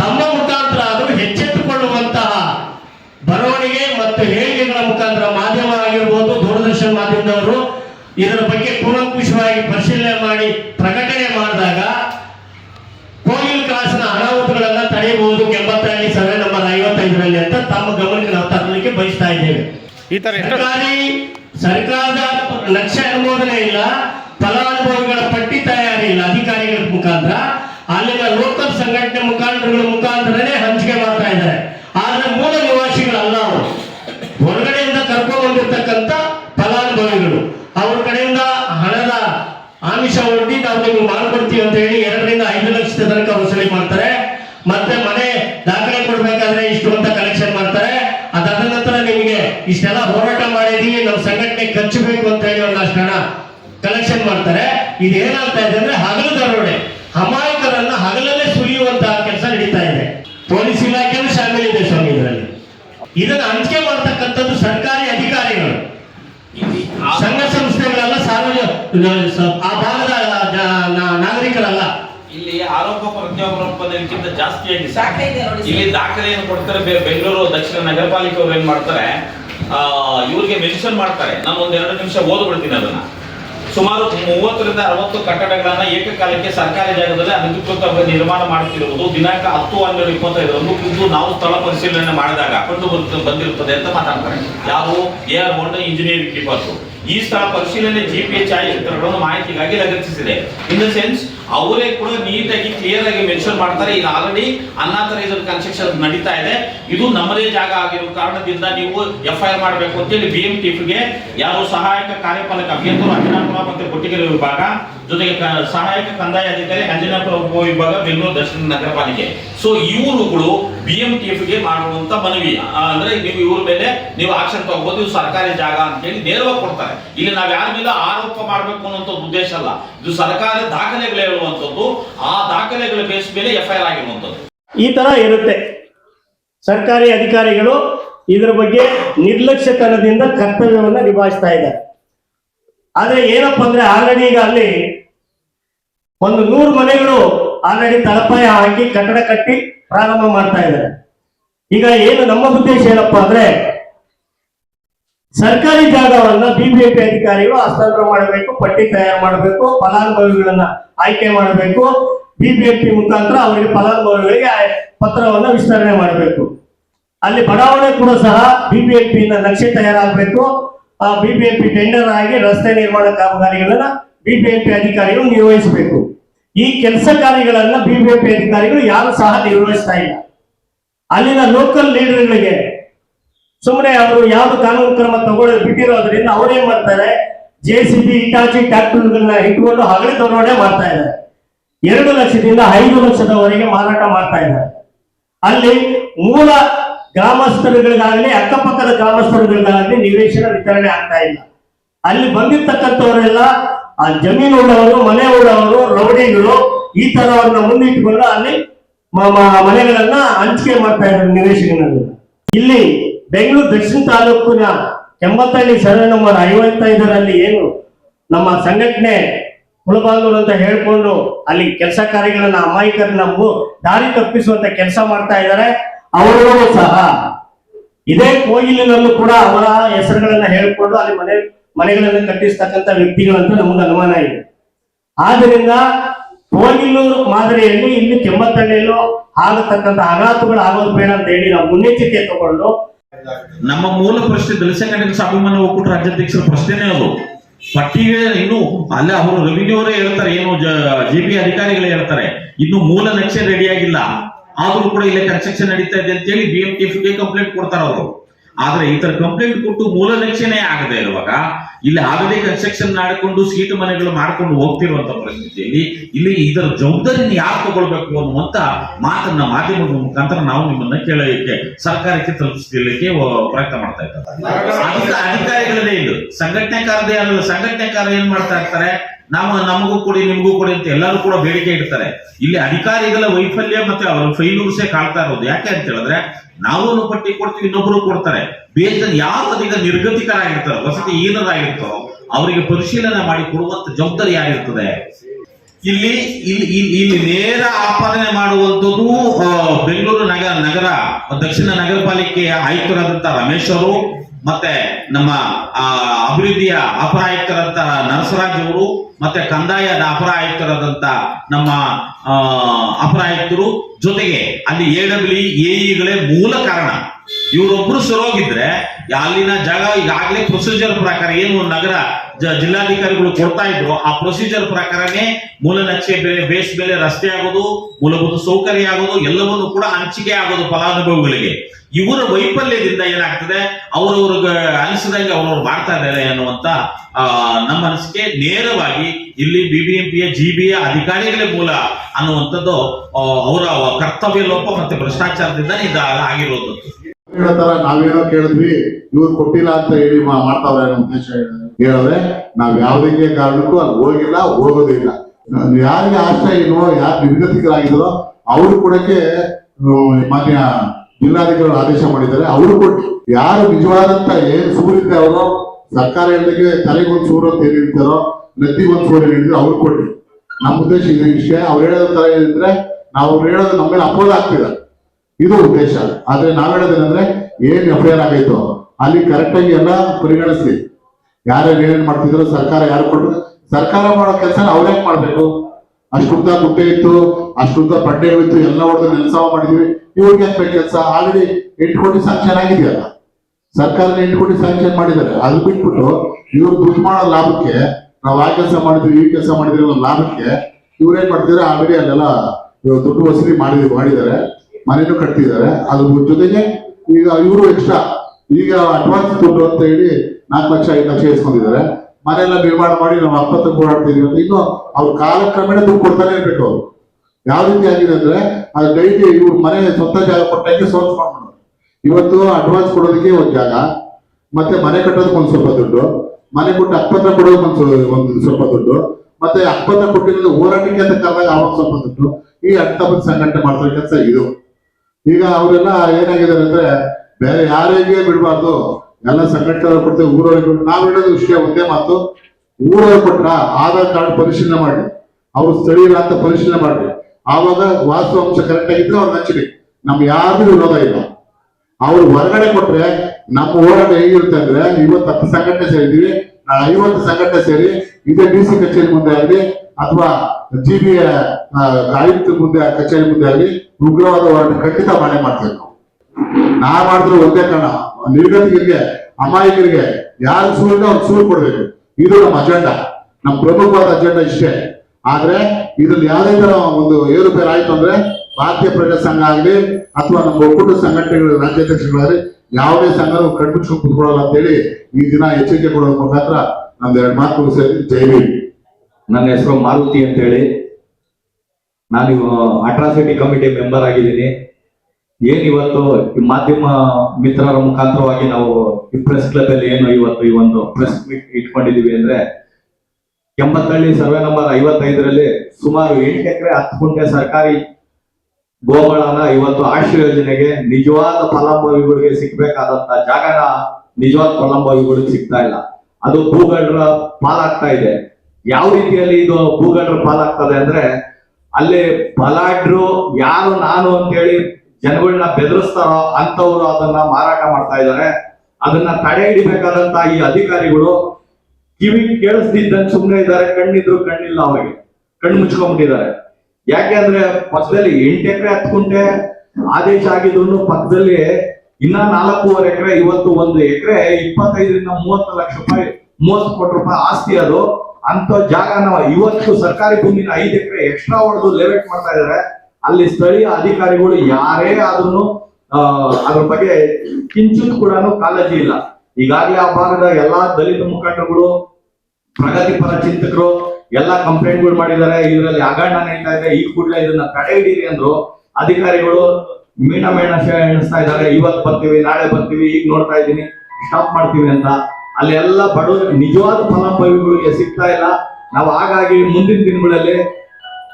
ತಮ್ಮ ಮುಖಾಂತರ ಆದರೂ ಎಚ್ಚೆತ್ತುಕೊಳ್ಳುವಂತಹ ಬರವಣಿಗೆ ಮತ್ತು ಹೇಳಿಕೆಗಳ ಮುಖಾಂತರ ಮಾಧ್ಯಮ ಆಗಿರ್ಬೋದು, ದೂರದರ್ಶನ ಮಾಧ್ಯಮದವರು ಇದರ ಬಗ್ಗೆ ಕೂಲಂಕುಷವಾಗಿ ಪರಿಶೀಲನೆ ಮಾಡಿ ಪ್ರಕಟಣೆ ಮಾಡಿದಾಗ ಕೋಗಿಲ್ ಕ್ರಾಸ್ನ ಅನಾಹುತಗಳನ್ನ ತಡೆಯಬಹುದು ಕೆಂಬತ್ತಹಳ್ಳಿ ಸರ್ವೆ ನಂಬರ್ ಐವತ್ತೈದರಲ್ಲಿ ಅಂತ ತಮ್ಮ ಗಮನಕ್ಕೆ ನಾವು ತರಲಿಕ್ಕೆ ಬಯಸ್ತಾ ಇದ್ದೇವೆ ಈ ತರ ಸರ್ಕಾರಿ, ಸರ್ಕಾರದ ನಕ್ಷೆ ಅನುಮೋದನೆ ಇಲ್ಲ, ಫಲಾನುಭವಿಗಳ ಪಟ್ಟಿ ತಯಾರಿ ಇಲ್ಲ, ಅಧಿಕಾರಿಗಳ ಮುಖಾಂತರ. ಅಲ್ಲಿನ ಲೋಕಲ್ ಸಂಘಟನೆ ಮುಖಂಡರುಗಳ ಮುಖಾಂತರನೇ ಹಂಚಿಕೆ ಮಾಡ್ತಾ ಇದ್ದಾರೆ. ಆದ್ರೆ ಮೂಲ ನಿವಾಸಿಗಳಲ್ಲ ಅವರು. ಹೊರಗಡೆಯಿಂದ ಕರ್ಕೊಂಡು ಬಂದಿರ್ತಕ್ಕಂಥ ಫಲಾನುಭವಿಗಳು. ಅವ್ರ ಕಡೆಯಿಂದ ಹಣದ ಆಮಿಷ ಒಡ್ಡಿ ನಾವು ನಿಮ್ಗೆ ಮಾಡ್ಕೊಡ್ತೀವಿ ಅಂತ ಹೇಳಿ ಎರಡರಿಂದ ಐದು ಲಕ್ಷದ ತನಕ ವಸೂಲಿ ಮಾಡ್ತಾರೆ. ಇಷ್ಟೆಲ್ಲ ಹೋರಾಟ ಮಾಡಿದೀವಿ ನಮ್ಮ ಸಂಘಟನೆ ಖರ್ಚು ಬೇಕು ಅಂತ ಹೇಳಿ ಒಂದಷ್ಟು ಹಣ ಕಲೆಕ್ಷನ್ ಮಾಡ್ತಾರೆ. ಇದು ಏನಾಗ್ತಾ ಇದೆ ಅಂದ್ರೆ ಹಗಲು ದರೋಡೆ. ಅಮಾಯಕರನ್ನ ಹಗಲಲ್ಲೇ ಸುಲಿಯುವಂತಹ ಕೆಲಸ ನಡೀತಾ ಇದೆ. ಪೊಲೀಸ್ ಇಲಾಖೆನೂ ಶಾಮೀಲಿದೆ ಸ್ವಾಮಿ ಇದರಲ್ಲಿ. ಇದನ್ನ ಹಂಚಿಕೆ ಮಾಡ್ತಕ್ಕಂಥದ್ದು ಸರ್ಕಾರಿ ಅಧಿಕಾರಿಗಳು. ಸಂಘ ಸಂಸ್ಥೆಗಳೆಲ್ಲ ಸಾರ್ವಜನಿಕ ಆ ಭಾಗದ ಜ- ನಾ- ನಾಗರಿಕರಲ್ಲ ಇಲ್ಲಿ ಆರೋಪ ಪ್ರತ್ಯಾರೋಪದಕ್ಕಿಂತ ಸರ್. ಇಲ್ಲಿ ದಾಖಲೆಯನ್ನು ಕೊಡ್ತಾರೆ ಬೆಂಗಳೂರು ದಕ್ಷಿಣ ನಗರ ಪಾಲಿಕೆ ಅವ್ರು ಏನ್ ಮಾಡ್ತಾರೆ? ಇವ್ರಿಗೆ ಮೆನ್ಷನ್ ಮಾಡ್ತಾರೆ. ನಾನು ಒಂದ್ ಎರಡು ನಿಮಿಷ ಓದ್ಬಿಡ್ತೀನಿ ಅದನ್ನ. ಸುಮಾರು ಮೂವತ್ತರಿಂದ ಅರವತ್ತು ಕಟ್ಟಡಗಳನ್ನ ಏಕಕಾಲಕ್ಕೆ ಸರ್ಕಾರಿ ಜಾಗದಲ್ಲಿ ಅನಧಿಕೃತ ನಿರ್ಮಾಣ ಮಾಡುತ್ತಿರುವುದು ದಿನಾಂಕ ಹತ್ತು ಹನ್ನೆರಡು ಇಪ್ಪತ್ತೈದರಂದು ಖುದ್ದು ನಾವು ಸ್ಥಳ ಪರಿಶೀಲನೆ ಮಾಡಿದಾಗ ಕಂಡು ಬಂದಿರುತ್ತದೆ ಅಂತ ಮಾತಾಡ್ತಾರೆ. ಯಾರು? ಎ ಆರ್ ಮೊಂಡ ಇಂಜಿನಿಯರಿಂಗ್ ಡಿಪಾರ್ಟ್ಮೆಂಟ್ ಈ ಸ್ಥಳ ಪರಿಶೀಲನೆ ಜಿ ಪಿ ಎಚ್ ಛಾಯಾಚಿತ್ರಗಳನ್ನು ಮಾಹಿತಿಗಾಗಿ ಲಗತ್ತಿಸಿದೆ. ಇನ್ ದ ಸೆನ್ಸ್ ಅವರೇ ಕೂಡ ನೀಟಾಗಿ ಕ್ಲಿಯರ್ ಆಗಿ ಮೆನ್ಷನ್ ಮಾಡ್ತಾರೆ. ಇದು ಆಲ್ರೆಡಿ ಅನ್ಆಥರೈಸ್ಡ್ ಕನ್ಸ್ಟ್ರಕ್ಷನ್ ನಡೀತಾ ಇದೆ. ಇದು ನಮ್ಮದೇ ಜಾಗ ಆಗಿರೋ ಕಾರಣದಿಂದ ನೀವು ಎಫ್ ಐ ಆರ್ ಮಾಡಬೇಕು ಅಂತೇಳಿ ಬಿ ಎಂ ಟಿಫ್ಗೆ ಯಾರು ಸಹಾಯಕ ಕಾರ್ಯಪಾಲಕ ಅಭಿಯಂತರು ಅಭಿನಾಪುರ ಮತ್ತು ಕೊಟ್ಟಿಗೆರೆ ವಿಭಾಗ ಜೊತೆಗೆ ಸಹಾಯಕ ಕಂದಾಯ ಅಧಿಕಾರಿ ಅಂಜನಾಪುರ ಉಪವಿಭಾಗ ಬೆಂಗಳೂರು ದಕ್ಷಿಣ ನಗರ ಪಾಲಿಕೆ. ಸೊ ಇವರುಗಳು ಬಿ ಎಂ ಗೆ ಮಾಡುವಂತ ಮನವಿ. ಅಂದ್ರೆ ನೀವು ಇವ್ರ ಮೇಲೆ ನೀವು ಆಕ್ಷನ್ ತಗೋಬಹುದು ಇವು ಸರ್ಕಾರಿ ಜಾಗ ಅಂತ ಹೇಳಿ ನೇರವಾಗಿ ಕೊಡ್ತಾರೆ. ಇಲ್ಲಿ ನಾವ್ ಯಾರ ಮೇಲೆ ಆರೋಪ ಮಾಡಬೇಕು ಅನ್ನೋ ಉದ್ದೇಶ ಅಲ್ಲ. ಇದು ಸರ್ಕಾರಿ ದಾಖಲೆಗಳು ಹೇಳುವಂತದ್ದು ಆ ದಾಖಲೆಗಳ ಬೇಸ್ ಮೇಲೆ ಎಫ್ ಐ ಆರ್ ಆಗಿರುವಂಥದ್ದು. ಈ ತರ ಇರುತ್ತೆ. ಸರ್ಕಾರಿ ಅಧಿಕಾರಿಗಳು ಇದರ ಬಗ್ಗೆ ನಿರ್ಲಕ್ಷ್ಯತನದಿಂದ ಕರ್ತವ್ಯವನ್ನ ನಿಭಾಯಿಸ್ತಾ ಇದ್ದಾರೆ. ಆದ್ರೆ ಏನಪ್ಪಾ ಅಂದ್ರೆ ಆಲ್ರೆಡಿ ಈಗ ಅಲ್ಲಿ ಒಂದು ನೂರು ಮನೆಗಳು ಆಲ್ರೆಡಿ ತಳಪಾಯ ಹಾಕಿ ಕಟ್ಟಡ ಕಟ್ಟಿ ಪ್ರಾರಂಭ ಮಾಡ್ತಾ ಇದ್ದಾರೆ. ಈಗ ಏನು ನಮ್ಮ ಉದ್ದೇಶ ಏನಪ್ಪಾ ಅಂದ್ರೆ ಸರ್ಕಾರಿ ಜಾಗವನ್ನ ಬಿಬಿಎಂಪಿ ಅಧಿಕಾರಿಗಳು ಹಸ್ತಾಂತರ ಮಾಡಬೇಕು, ಪಟ್ಟಿ ತಯಾರು ಮಾಡಬೇಕು, ಫಲಾನುಭವಿಗಳನ್ನ ಆಯ್ಕೆ ಮಾಡಬೇಕು. ಬಿಬಿಎಂಪಿ ಮುಖಾಂತರ ಅವರಿಗೆ ಫಲಾನುಭವಿಗಳಿಗೆ ಪತ್ರವನ್ನ ವಿಸ್ತರಣೆ ಮಾಡಬೇಕು. ಅಲ್ಲಿ ಬಡಾವಣೆ ಕೂಡ ಸಹ ಬಿಬಿಎಂಪಿ ನಕ್ಷೆ ತಯಾರಾಗಬೇಕು. ಆ ಬಿಬಿಎಂಪಿ ಟೆಂಡರ್ ಆಗಿ ರಸ್ತೆ ನಿರ್ಮಾಣ ಕಾಮಗಾರಿಗಳನ್ನ ಬಿಬಿಎಂಪಿ ಅಧಿಕಾರಿಗಳು ನಿರ್ವಹಿಸಬೇಕು. ಈ ಕೆಲಸ ಕಾರ್ಯಗಳನ್ನ ಬಿಬಿಎಂಪಿ ಅಧಿಕಾರಿಗಳು ಯಾರು ಸಹ ನಿರ್ವಹಿಸ್ತಾ ಇಲ್ಲ. ಅಲ್ಲಿನ ಲೋಕಲ್ ಲೀಡರ್ಗಳಿಗೆ ಸುಮ್ಮನೆ ಅವರು ಯಾವ್ದು ಕಾನೂನು ಕ್ರಮ ತಗೊಳ್ಳೋದು ಬಿಟ್ಟಿರೋದ್ರಿಂದ ಅವರೇ ಮಾಡ್ತಾರೆ? ಜೆ ಸಿ ಬಿ ಇಟಾಚಿ ಟ್ಯಾಕ್ಟರ್ಗಳನ್ನ ಇಟ್ಕೊಂಡು ಹಗಲಿ ದರೋಡೆ ಮಾಡ್ತಾ ಇದ್ದಾರೆ. ಎರಡು ಲಕ್ಷದಿಂದ ಐದು ಲಕ್ಷದವರೆಗೆ ಮಾರಾಟ ಮಾಡ್ತಾ ಇದ್ದಾರೆ. ಅಲ್ಲಿ ಮೂಲ ಗ್ರಾಮಸ್ಥರುಗಳಿಗಾಗಲಿ, ಅಕ್ಕಪಕ್ಕದ ಗ್ರಾಮಸ್ಥರುಗಳಿಗಾಗಲಿ ನಿವೇಶನ ವಿತರಣೆ ಆಗ್ತಾ ಇಲ್ಲ. ಅಲ್ಲಿ ಬಂದಿರ್ತಕ್ಕಂಥವರೆಲ್ಲ ಆ ಜಮೀನು ಉಳ್ಳವರು, ಮನೆ ಉಳ್ಳವರು, ರೌಡಿಗಳು ಈ ತರವನ್ನ ಮುಂದಿಟ್ಟುಕೊಂಡು ಅಲ್ಲಿ ಮನೆಗಳನ್ನ ಹಂಚಿಕೆ ಮಾಡ್ತಾ ಇದ್ದಾರೆ ನಿವೇಶನಗಳನ್ನು ಇಲ್ಲಿ ಬೆಂಗಳೂರು ದಕ್ಷಿಣ ತಾಲೂಕಿನ ಕೆಂಬತ್ತಳ್ಳಿ ಸರಳ ನಂಬರ್ ಐವತ್ತೈದರಲ್ಲಿ ಏನು ನಮ್ಮ ಸಂಘಟನೆ ಕುಲಬಾಂಧವರು ಅಂತ ಹೇಳ್ಕೊಂಡು ಅಲ್ಲಿ ಕೆಲಸ ಕಾರ್ಯಗಳನ್ನ ಅಮಾಯಕರನ್ನ ದಾರಿ ತಪ್ಪಿಸುವಂತ ಕೆಲಸ ಮಾಡ್ತಾ ಇದ್ದಾರೆ. ಅವರು ಸಹ. ಇದೇ ಕೋಗಿಲಿನಲ್ಲೂ ಕೂಡ ಅವರ ಹೆಸರುಗಳನ್ನ ಹೇಳ್ಕೊಂಡು ಅಲ್ಲಿ ಮನೆ ಮನೆಗಳನ್ನ ಕಟ್ಟಿಸ್ತಕ್ಕಂಥ ವ್ಯಕ್ತಿಗಳಂತ ನಮಗೆ ಅನುಮಾನ ಇದೆ. ಆದ್ರಿಂದ ಹೋಗಿಲ್ಲೂರು ಮಾದರಿಯಲ್ಲಿ ಇಲ್ಲಿ ಕೆಮ್ಮತ್ತಳ್ಳಿಯಲ್ಲೂ ಆಗತಕ್ಕಂಥ ಆಘಾತಗಳು ಆಗೋದು ಬೇಡ ಅಂತ ಹೇಳಿ ನಾವು ಮುನ್ನೆಚ್ಚರಿಕೆ ತಗೊಂಡು ನಮ್ಮ ಮೂಲ ಪ್ರಶ್ನೆ ದಲಿತ ಸಂಘಟನೆ ಸ್ವಾಭಿಮಾನ ಒಕ್ಕೂಟ ರಾಜ್ಯಾಧ್ಯಕ್ಷರ ಪ್ರಶ್ನೆನೇ ಅದು. ಪಟ್ಟಿಗೆ ಇನ್ನು ಅಲ್ಲ, ಅವರು ರೆವಿನ್ಯೂ ಅವರೇ ಹೇಳ್ತಾರೆ, ಏನು ಜಿ ಪಿ ಅಧಿಕಾರಿಗಳೇ ಹೇಳ್ತಾರೆ, ಇನ್ನು ಮೂಲ ನಕ್ಷೆ ರೆಡಿ ಆಗಿಲ್ಲ. ಆದ್ರೂ ಕೂಡ ಇಲ್ಲೇ ಕನ್ಸ್ಟ್ರಕ್ಷನ್ ನಡೀತಾ ಇದೆ ಅಂತೇಳಿ ಬಿ ಎಂ ಕಂಪ್ಲೇಂಟ್ ಕೊಡ್ತಾರ ಅವರು. ಆದ್ರೆ ಈ ತರ ಕಂಪ್ಲೇಂಟ್ ಕೊಟ್ಟು ಮೂಲ ನಕ್ಷೆನೇ ಆಗದೆ ಇರುವಾಗ ಇಲ್ಲಿ ಆಗದೆ ಕನ್ಸ್ಟ್ರಕ್ಷನ್ ಮಾಡಿಕೊಂಡು ಸೀಟು ಮನೆಗಳು ಮಾಡ್ಕೊಂಡು ಹೋಗ್ತಿರುವಂತ ಪರಿಸ್ಥಿತಿಯಲ್ಲಿ ಇಲ್ಲಿ ಇದರ ಜವಾಬ್ದಾರಿನ ಯಾರು ತಗೊಳ್ಬೇಕು ಅನ್ನುವಂತ ಮಾತನ್ನ ಮಾಧ್ಯಮದ ಮುಖಾಂತರ ನಾವು ನಿಮ್ಮನ್ನ ಕೇಳಲಿಕ್ಕೆ ಸರ್ಕಾರಕ್ಕೆ ತಲುಪಿಸಲಿಕ್ಕೆ ಪ್ರಯತ್ನ ಮಾಡ್ತಾ ಇದ್ದಾರೆ. ಅಧಿಕ ಅಧಿಕಾರಿಗಳದೇ ಇದು. ಸಂಘಟನೆಕಾರದೇ ಅಲ್ಲ ಸಂಘಟನೆಕಾರ ಏನ್ ಮಾಡ್ತಾ ಇರ್ತಾರೆ? ನಾವು ನಮಗೂ ಕೊಡಿ ನಿಮಗೂ ಕೊಡಿ ಅಂತ ಎಲ್ಲರೂ ಕೂಡ ಬೇಡಿಕೆ ಇಡ್ತಾರೆ. ಇಲ್ಲಿ ಅಧಿಕಾರಿಗಳ ವೈಫಲ್ಯ ಮತ್ತೆ ಅವರ ಫೈಲೂರ್ಸೇ ಕಾಣ್ತಾ ಇರೋದು. ಯಾಕೆ ಅಂತ ಹೇಳಿದ್ರೆ ನಾವು ಪಟ್ಟಿ ಕೊಡ್ತೀವಿ ಇನ್ನೊಬ್ರು ಕೊಡ್ತಾರೆ. ಬೇಜನ್ ಯಾರು ಅದೀಗ ನಿರ್ಗತಿಕರಾಗಿರ್ತಾರೋ ವಸತಿ ಹೀನರಾಗಿರ್ತಾರೋ ಅವರಿಗೆ ಪರಿಶೀಲನೆ ಮಾಡಿ ಕೊಡುವಂತ ಜವಾಬ್ದಾರಿ ಯಾರಿರ್ತದೆ? ಇಲ್ಲಿ ಇಲ್ಲಿ ಇಲ್ಲಿ- ನೇರ ಆಪಾದನೆ ಮಾಡುವಂತದ್ದು ಆ, ಬೆಂಗಳೂರು ನಗರ ನಗರ ದಕ್ಷಿಣ ನಗರ ಪಾಲಿಕೆಯ ಆಯುಕ್ತರಾದಂತಹ ರಮೇಶ್ ಅವರು. ಮತ್ತೆ ನಮ್ಮ ಆ, ಅಭಿವೃದ್ಧಿಯ ಅಪರ ಆಯುಕ್ತರಂತ ನರಸರಾಜ್ ಅವರು ಮತ್ತೆ ಕಂದಾಯದ ಅಪರ ಆಯುಕ್ತರಾದಂತ ನಮ್ಮ ಅಪರ ಆಯುಕ್ತರು ಜೊತೆಗೆ ಅಲ್ಲಿ ಎ ಡಬ್ಲ್ಯೂ ಎಇಗಳೇ ಮೂಲ ಕಾರಣ. ಇವರೊಬ್ರು ಸರೋಗಿದ್ರೆ ಅಲ್ಲಿನ ಜಾಗ ಈಗಾಗಲೇ ಪ್ರೊಸೀಜರ್ ಪ್ರಕಾರ ಏನು ನಗರ ಜಿಲ್ಲಾಧಿಕಾರಿಗಳು ಕೊಡ್ತಾ ಇದ್ರು, ಆ ಪ್ರೊಸೀಜರ್ ಪ್ರಕಾರನೇ ಮೂಲ ನಕ್ಷೆ ಬೆಲೆ, ಬೇಸ್ ಬೆಲೆ, ರಸ್ತೆ ಆಗೋದು, ಮೂಲಭೂತ ಸೌಕರ್ಯ ಆಗೋದು, ಎಲ್ಲವನ್ನು ಕೂಡ ಹಂಚಿಕೆ ಆಗೋದು ಫಲಾನುಭವಿಗಳಿಗೆ. ಇವರ ವೈಫಲ್ಯದಿಂದ ಏನಾಗ್ತದೆ ಅವರವ್ರಿಗೆ ಅನಿಸಿದಂಗೆ ಅವ್ರವ್ರು ಮಾಡ್ತಾ ಇದ್ದಾರೆ ಅನ್ನುವಂತ ನಮ್ಮ ಅನಿಸಿಕೆ ನೇರವಾಗಿ ಇಲ್ಲಿ ಬಿಬಿಎಂಪಿಯ ಜಿಬಿಯ ಅಧಿಕಾರಿಗಳೇ ಮೂಲ ಅನ್ನುವಂಥದ್ದು ಅವರ ಕರ್ತವ್ಯ ಲೋಪ ಮತ್ತೆ ಭ್ರಷ್ಟಾಚಾರದಿಂದ ಇದು ಆಗಿರೋದು. ಹೇಳೋ ತರ ನಾವೇನೋ ಕೇಳಿದ್ವಿ, ಇವ್ರು ಕೊಟ್ಟಿಲ್ಲ ಅಂತ ಹೇಳಿ ಮಾಡ್ತಾವ್ರೆ ಅನ್ನೋ ಉದ್ದೇಶ ಹೇಳಿದ್ರೆ ನಾವ್ ಯಾವುದೇ ಕಾರಣಕ್ಕೂ ಅಲ್ಲಿ ಹೋಗಿಲ್ಲ ಹೋಗೋದಿಲ್ಲ ಯಾರಿಗೆ ಆಶ್ರಯ ಏನೋ ಯಾರು ನಿರ್ಗತಿಕರಾಗಿದ್ದಾರೋ, ಅವ್ರು ಕೊಡಕ್ಕೆ ಮಾನ್ಯ ಜಿಲ್ಲಾಧಿಕಾರಿಗಳು ಆದೇಶ ಮಾಡಿದ್ದಾರೆ, ಅವರು ಕೊಟ್ಟು ಯಾರು ನಿಜವಾದಂತ ಏನ್ ಸೂರಿದ್ದೆ ಅವರು, ಸರ್ಕಾರ ಹೇಳಿದಾಗೆ ತಲೆಗೆ ಒಂದ್ ಸೂರು ಅಂತ ಏನಿರ್ತಾರೋ ನದಿ ಒಂದ್ ಸೂರು ಏನಿದ್ರೆ ಅವ್ರು ಕೊಟ್ಟಿ ನಮ್ಮ ಉದ್ದೇಶ ಇದು ವಿಷಯ. ಅವ್ರು ಹೇಳೋದ ತರ ಏನಿದ್ರೆ ನಾವು ಹೇಳೋದು ನಮ್ಮ ಮೇಲೆ ಅಪೋದ ಆಗ್ತಿದೆ ಇದು ಉದ್ದೇಶ. ಆದ್ರೆ ನಾವ್ ಹೇಳೋದೇನಂದ್ರೆ ಏನ್ ಎಫ್ ಐ ಆರ್ ಆಗೈತು ಅಲ್ಲಿ ಕರೆಕ್ಟ್ ಆಗಿ ಎಲ್ಲ ಪರಿಗಣಿಸಿ ಯಾರ್ಯಾರು ಏನೇನ್ ಮಾಡ್ತಿದ್ರು ಸರ್ಕಾರ ಯಾರು ಕೊಟ್ಟು ಸರ್ಕಾರ ಮಾಡೋ ಕೆಲಸ ಅವ್ರೇ ಮಾಡ್ಬೇಕು? ಅಷ್ಟುದ್ದ ಗುಡ್ಡೆ ಇತ್ತು, ಅಷ್ಟುದ್ದ ಇತ್ತು, ಎಲ್ಲ ಹೊಡೆದು ನೆಲಸಮ ಮಾಡಿದ್ವಿ. ಇವ್ರಿಗೆ ಅಂತ ಕೆಲಸ? ಆಲ್ರೆಡಿ ಎಂಟು ಕೋಟಿ ಸ್ಯಾಂಕ್ಷನ್ ಆಗಿದೆಯಲ್ಲ. ಸರ್ಕಾರ ಎಂಟು ಕೋಟಿ ಸ್ಯಾಂಕ್ಷನ್ ಮಾಡಿದ್ದಾರೆ. ಅದು ಬಿಟ್ಬಿಟ್ಟು ಇವ್ರು ದುಡ್ಡು ಮಾಡೋ ಲಾಭಕ್ಕೆ, ನಾವ್ ಆ ಕೆಲಸ ಮಾಡಿದ್ವಿ, ಈ ಕೆಲಸ ಅನ್ನೋ ಲಾಭಕ್ಕೆ ಇವ್ರೇನ್ ಮಾಡ್ತಿದ್ರೆ? ಆಲ್ರೆಡಿ ಅಲ್ಲೆಲ್ಲ ದುಡ್ಡು ವಸೂಲಿ ಮಾಡಿದ್ವಿ ಮಾಡಿದ್ದಾರೆ. ಮನೆನೂ ಕಟ್ತಿದ್ದಾರೆ. ಅದ್ರ ಜೊತೆಗೆ ಈಗ ಇವರು ಎಕ್ಸ್ಟ್ರಾ ಈಗ ಅಡ್ವಾನ್ಸ್ ದುಡ್ಡು ಅಂತ ಹೇಳಿ ನಾಲ್ಕು ಲಕ್ಷ, ಐದು ಲಕ್ಷ ಇಸ್ಕೊಂಡಿದ್ದಾರೆ. ಮನೆಯೆಲ್ಲ ನಿರ್ಮಾಣ ಮಾಡಿ ನಾವು ಅಪ್ಪತ್ತು ಓಡಾಡ್ತಿದೀವಿ ಅಂತ. ಇನ್ನು ಅವ್ರು ಕಾಲಕ್ರಮೇಣ ದುಡ್ಡು ಕೊಡ್ತಾನೆ ಇರ್ಬೇಕು ಅವ್ರು. ಯಾವ ರೀತಿ ಆಗಿದೆ ಅಂದ್ರೆ ಅದು ಡೈಲಿ ಇವ್ರು ಮನೆ ಸ್ವಂತ ಜಾಗ ಕೊಟ್ಟಂಗೆ ಸೋರ್ಸ್ ಮಾಡ್ಬೋದು ಇವತ್ತು ಅಡ್ವಾನ್ಸ್ ಕೊಡೋದಕ್ಕೆ ಒಂದು ಜಾಗ, ಮತ್ತೆ ಮನೆ ಕಟ್ಟೋದಕ್ಕೆ ಒಂದು ಸ್ವಲ್ಪ ದುಡ್ಡು, ಮನೆ ಕೊಟ್ಟು ಅಪ್ಪತ್ರ ಕೊಡೋದಕ್ಕೆ ಒಂದು ಒಂದು ಸ್ವಲ್ಪ ದುಡ್ಡು, ಮತ್ತೆ ಅಕ್ಕಪತ್ರ ಕೊಟ್ಟಿರೋದು ಹೋರಾಟಕ್ಕೆ ಅಂತ ಕರೆದಾಗ ಅವಾಗ ಸ್ವಲ್ಪ ದುಡ್ಡು. ಈ ಅಡ್ಡ ಸಂಘಟನೆ ಮಾಡ್ತಾರೆ ಕೆಲಸ ಇದು. ಈಗ ಅವರೆಲ್ಲ ಏನಾಗಿದ್ದಾರೆ ಅಂದ್ರೆ ಬೇರೆ ಯಾರಿಗೆ ಬಿಡಬಾರ್ದು, ಎಲ್ಲ ಸಂಘಟನೆ ಕೊಡ್ತೇವೆ ಊರೊಳಗೆ ನಾವ್ ಹೇಳೋದು ವಿಷಯ ಒಂದೇ ಮಾತು. ಊರೊಳಗೆ ಕೊಟ್ರ ಆಧಾರ್ ಕಾರ್ಡ್ ಪರಿಶೀಲನೆ ಮಾಡಿ ಅವ್ರು ಸ್ಥಳೀಯರ ಅಂತ ಪರಿಶೀಲನೆ ಮಾಡ್ರಿ ಆವಾಗ ವಾಸ್ತವಾಂಶ ಕರೆಕ್ಟ್ ಆಗಿದ್ರೆ ಅವ್ರು ಹಚ್ಚಲಿ ನಮ್ ಯಾರಿಗೂ ವಿರೋಧ ಇಲ್ಲ. ಅವ್ರು ಹೊರಗಡೆ ಕೊಟ್ರೆ ನಮ್ಮ ಹೋರಾಟ ಹೇಗಿರುತ್ತೆ ಅಂದ್ರೆ, ಇವತ್ತು ಹತ್ತು ಸಂಘಟನೆ ಸೇರಿದೀವಿ, ನಾಳೆ ಐವತ್ತು ಸಂಘಟನೆ ಸೇರಿ ಇದೇ ಡಿ ಸಿ ಕಚೇರಿ ಮುಂದೆ ಆಗಲಿ, ಅಥವಾ ಜಿ ಬಿ ಆಯುಕ್ತ ಮುಂದೆ ಕಚೇರಿ ಮುಂದೆ ಆಗಲಿ ಉಗ್ರವಾದ ಹೋರಾಟ ಖಂಡಿತ ಮನೆ ಮಾಡ್ಬೇಕು ನಾ ಮಾಡಿದ್ರು ಒಂದೇ ಕಾರಣ ನಿರ್ಗತಿಕರಿಗೆ, ಅಮಾಯಕರಿಗೆ ಯಾರು ಸೂರಿನ ಅವ್ರು ಸೂರು ಕೊಡ್ಬೇಕು. ಇದು ನಮ್ಮ ಅಜೆಂಡಾ ನಮ್ಮ ಪ್ರಮುಖವಾದ ಅಜೆಂಡಾ ಇಷ್ಟೇ. ಆದ್ರೆ ಇದ್ರಲ್ಲಿ ಯಾವುದೇ ತರ ಒಂದು ಏರುಪೇರು ಆಯ್ತು ಅಂದ್ರೆ ಭಾರತೀಯ ಪ್ರಜಾ ಸಂಘ ಆಗಲಿ ಅಥವಾ ನಮ್ಮ ಒಕ್ಕೂಟ ಸಂಘಟನೆಗಳ ರಾಜ್ಯಾಧ್ಯಕ್ಷಗಳಾಗಲಿ ಯಾವುದೇ ಸಂಘನೂ ಕಣ್ಮುಚ್ಕೊಂಡು ಅಂತ ಹೇಳಿ ಈ ದಿನ ಎಚ್ಚರಿಕೆ ಕೊಡೋದ್ರ ಮುಖಾಂತರ ನಮ್ದು ಎರಡು ಮಾತು ಸೇರಿ ಜೈವಿ ನನ್ನ ಹೆಸರು ಮಾರುತಿ ಅಂತ ಹೇಳಿ ನಾನು ಅಟ್ರಾಸಿಟಿ ಕಮಿಟಿ ಮೆಂಬರ್ ಆಗಿದ್ದೀನಿ. ಏನು ಇವತ್ತು ಮಾಧ್ಯಮ ಮಿತ್ರರ ಮುಖಾಂತರವಾಗಿ ನಾವು ಈ ಪ್ರೆಸ್ ಕ್ಲಬ್ ಅಲ್ಲಿ ಏನು ಇವತ್ತು ಈ ಒಂದು ಪ್ರೆಸ್ ಮೀಟ್ ಇಟ್ಕೊಂಡಿದೀವಿ ಅಂದ್ರೆ ಕೆಂಬತ್ತಳ್ಳಿ ಸರ್ವೆ ನಂಬರ್ ಐವತ್ತೈದರಲ್ಲಿ ಸುಮಾರು ಎಂಟು ಎಕರೆ ಹತ್ತು ಕುಂಟೆ ಸರ್ಕಾರಿ ಗೋಗಳನ್ನ ಇವತ್ತು ಆಶ್ರಯ ಯೋಜನೆಗೆ ನಿಜವಾದ ಫಲಾನುಭವಿಗಳಿಗೆ ಸಿಗ್ಬೇಕಾದಂತ ಜಾಗನ ನಿಜವಾದ ಫಲಾನುಭವಿಗಳಿಗೆ ಸಿಗ್ತಾ ಇಲ್ಲ. ಅದು ಭೂಗಳ್ರ ಪಾಲಾಗ್ತಾ ಇದೆ. ಯಾವ ರೀತಿಯಲ್ಲಿ ಇದು ಭೂಗಳ್ರ ಪಾಲಾಗ್ತದೆ ಅಂದ್ರೆ ಅಲ್ಲಿ ಬಲಾಢ್ರು ಯಾರು ನಾನು ಅಂತೇಳಿ ಜನಗಳನ್ನ ಬೆದರಿಸ್ತಾರೋ ಅಂತವ್ರು ಅದನ್ನ ಮಾರಾಟ ಮಾಡ್ತಾ ಇದ್ದಾರೆ. ಅದನ್ನ ತಡೆ ಹಿಡಿಬೇಕಾದಂತ ಈ ಅಧಿಕಾರಿಗಳು ಕಿವಿ ಕೇಳಿಸ್ತಿದ್ದಂಗೆ ಸುಮ್ಮನೆ ಇದ್ದಾರೆ. ಕಣ್ಣಿದ್ರು ಕಣ್ಣಿಲ್ಲ ಅವರಿಗೆ. ಕಣ್ಣು ಮುಚ್ಕೊಂಡ್ಬಿಟ್ಟಿದ್ದಾರೆ. ಯಾಕೆ ಅಂದ್ರೆ ಪಕ್ಕದಲ್ಲಿ ಎಂಟು ಎಕರೆ ಹತ್ತು ಗುಂಟೆ ಆದೇಶ ಆಗಿದ್ರು ಪಕ್ಕದಲ್ಲಿ ಇನ್ನ ನಾಲ್ಕೂವರೆ ಎಕರೆ, ಇವತ್ತು ಒಂದು ಎಕರೆ ಇಪ್ಪತ್ತೈದರಿಂದ ಮೂವತ್ತು ಲಕ್ಷ ರೂಪಾಯಿ, ಮೂವತ್ತು ಕೋಟಿ ರೂಪಾಯಿ ಆಸ್ತಿ ಅದು. ಅಂತ ನಾವು ಇವತ್ತು ಸರ್ಕಾರಿ ಭೂಮಿನ ಐದು ಎಕರೆ ಎಕ್ಸ್ಟ್ರಾ ಹೊಡೆದು ಲೆವೆಟ್ ಮಾಡ್ತಾ ಇದಾರೆ. ಅಲ್ಲಿ ಸ್ಥಳೀಯ ಅಧಿಕಾರಿಗಳು ಯಾರೇ ಆದ್ರೂ ಅದ್ರ ಬಗ್ಗೆ ಕಿಂಚಿತ್ ಕೂಡ ಕಾಳಜಿ ಇಲ್ಲ. ಈಗಾಗಲೇ ಆ ಭಾಗದ ಎಲ್ಲಾ ದಲಿತ ಮುಖಂಡರುಗಳು, ಪ್ರಗತಿಪರ ಚಿಂತಕರು, ಎಲ್ಲಾ ಕಂಪ್ಲೇಂಟ್ಗಳು ಮಾಡಿದ್ದಾರೆ. ಇದರಲ್ಲಿ ಹಗರಣ ನಡೀತಾ ಇದೆ ಈ ಕೂಡಲೇ ಇದನ್ನ ತಡೆ ಹಿಡೀರಿ ಅಂದ್ರು ಅಧಿಕಾರಿಗಳು ಮೀಣ ಮೇಣ ಎಣಿಸ್ತಾ ಇದ್ದಾರೆ. ಇವತ್ತು ಬರ್ತೀವಿ, ನಾಳೆ ಬರ್ತೀವಿ, ಈಗ ನೋಡ್ತಾ ಇದ್ದೀನಿ ಸ್ಟಾಪ್ ಮಾಡ್ತೀವಿ ಅಂತ. ಅಲ್ಲಿ ಬಡ ನಿಜವಾದ ಫಲಾನುಭವಿಗಳಿಗೆ ಸಿಗ್ತಾ ಇಲ್ಲ. ನಾವು ಹಾಗಾಗಿ ಮುಂದಿನ ದಿನಗಳಲ್ಲಿ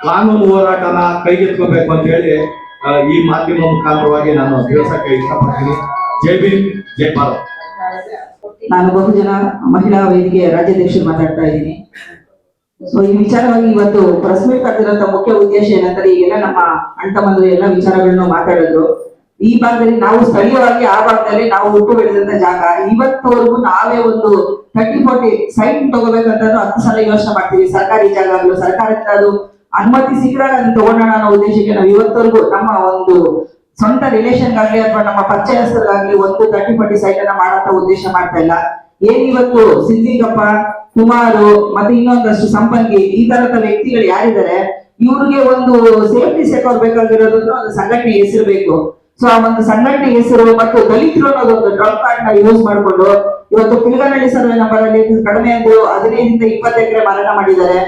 ಕಾನೂನು ಹೋರಾಟನ ಕೈಗೆತ್ಕೋಬೇಕು ಅಂತ ಹೇಳಿ ಈ ಮಾಧ್ಯಮ ಮುಖಾಂತರವಾಗಿ ನಾನು ತಿಳಿಸಕ್ಕೆ ಇಷ್ಟಪಡ್ತೀನಿ. ಜೈ ಭೀಮ್, ಜೈ ಭಾರತ್. ನಾನು ಬಹುಜನ ಮಹಿಳಾ ವೇದಿಕೆ ರಾಜ್ಯಾಧ್ಯಕ್ಷರು ಮಾತಾಡ್ತಾ ಇದ್ದೀನಿ. ಸೊ ಈ ವಿಚಾರವಾಗಿ ಇವತ್ತು ಪ್ರೆಸ್ ಮುಖ್ಯ ಉದ್ದೇಶ ಏನಂದ್ರೆ ಈಗೆಲ್ಲ ನಮ್ಮ ಅಣ್ಣ ಎಲ್ಲ ವಿಚಾರಗಳನ್ನು ಮಾತಾಡಿದ್ರು. ಈ ಭಾಗದಲ್ಲಿ ನಾವು ಸ್ಥಳೀಯವಾಗಿ ಆ ಭಾಗದಲ್ಲಿ ನಾವು ಹುಟ್ಟು ಬೆಳೆದಂತ ಜಾಗ. ಇವತ್ತವರೆಗೂ ನಾವೇ ಒಂದು ಥರ್ಟಿ ಫೋರ್ಟಿ ಸೈಟ್ ತಗೋಬೇಕಂತ ಹತ್ತು ಸಲ ಯೋಚನೆ ಮಾಡ್ತೀವಿ. ಸರ್ಕಾರಿ ಜಾಗ ಆಗಲು ಸರ್ಕಾರದಿಂದ ಅದು ಅನುಮತಿ ಸಿಕ್ಕಿದಾಗ ಅದನ್ನ ತಗೊಂಡೋಣ ಅನ್ನೋ ಉದ್ದೇಶಕ್ಕೆ ನಾವು ಇವತ್ತವರೆಗೂ ನಮ್ಮ ಒಂದು ಸ್ವಂತ ರಿಲೇಷನ್ ಆಗ್ಲಿ ಅಥವಾ ನಮ್ಮ ಪರಿಚಯಸ್ಥರಾಗ್ಲಿ ಒಂದು ತರ್ಟಿ ಫೋರ್ಟಿ ಸೈಟ್ ಅನ್ನ ಮಾಡಂತ ಉದ್ದೇಶ ಮಾಡ್ತಾ ಇಲ್ಲ. ಏನಿವತ್ತು ಇವತ್ತು ಸಿದ್ದಿಗಪ್ಪ ಕುಮಾರು ಮತ್ತೆ ಇನ್ನೊಂದಷ್ಟು ಸಂಪಂಗಿ ಈ ತರದ ವ್ಯಕ್ತಿಗಳು ಯಾರಿದ್ದಾರೆ? ಇವ್ರಿಗೆ ಒಂದು ಸೇಫ್ಟಿ ಸೆಕ್ಯೂರ್ ಬೇಕಾಗಿರೋದನ್ನು ಒಂದು ಸಂಘಟನೆ ಹೆಸರು ಬೇಕು. ಸೊ ಆ ಒಂದು ಸಂಘಟನೆ ಹೆಸರು ಮತ್ತು ದಲಿತರು ಅನ್ನೋದೊಂದು ಡ್ರಗ್ ಕಾರ್ಡ್ನ ಯೂಸ್ ಮಾಡಿಕೊಂಡು ಇವತ್ತು ಪಿಲ್ಗನಹಳ್ಳಿ ಸರ್ವೆ ನಂಬರ್ ಅಲ್ಲಿ ಕಡಿಮೆ ಎಂದು ಹದಿನೈದರಿಂದ ಇಪ್ಪತ್ತು ಎಕರೆ ಮಾರಾಟ ಮಾಡಿದ್ದಾರೆ.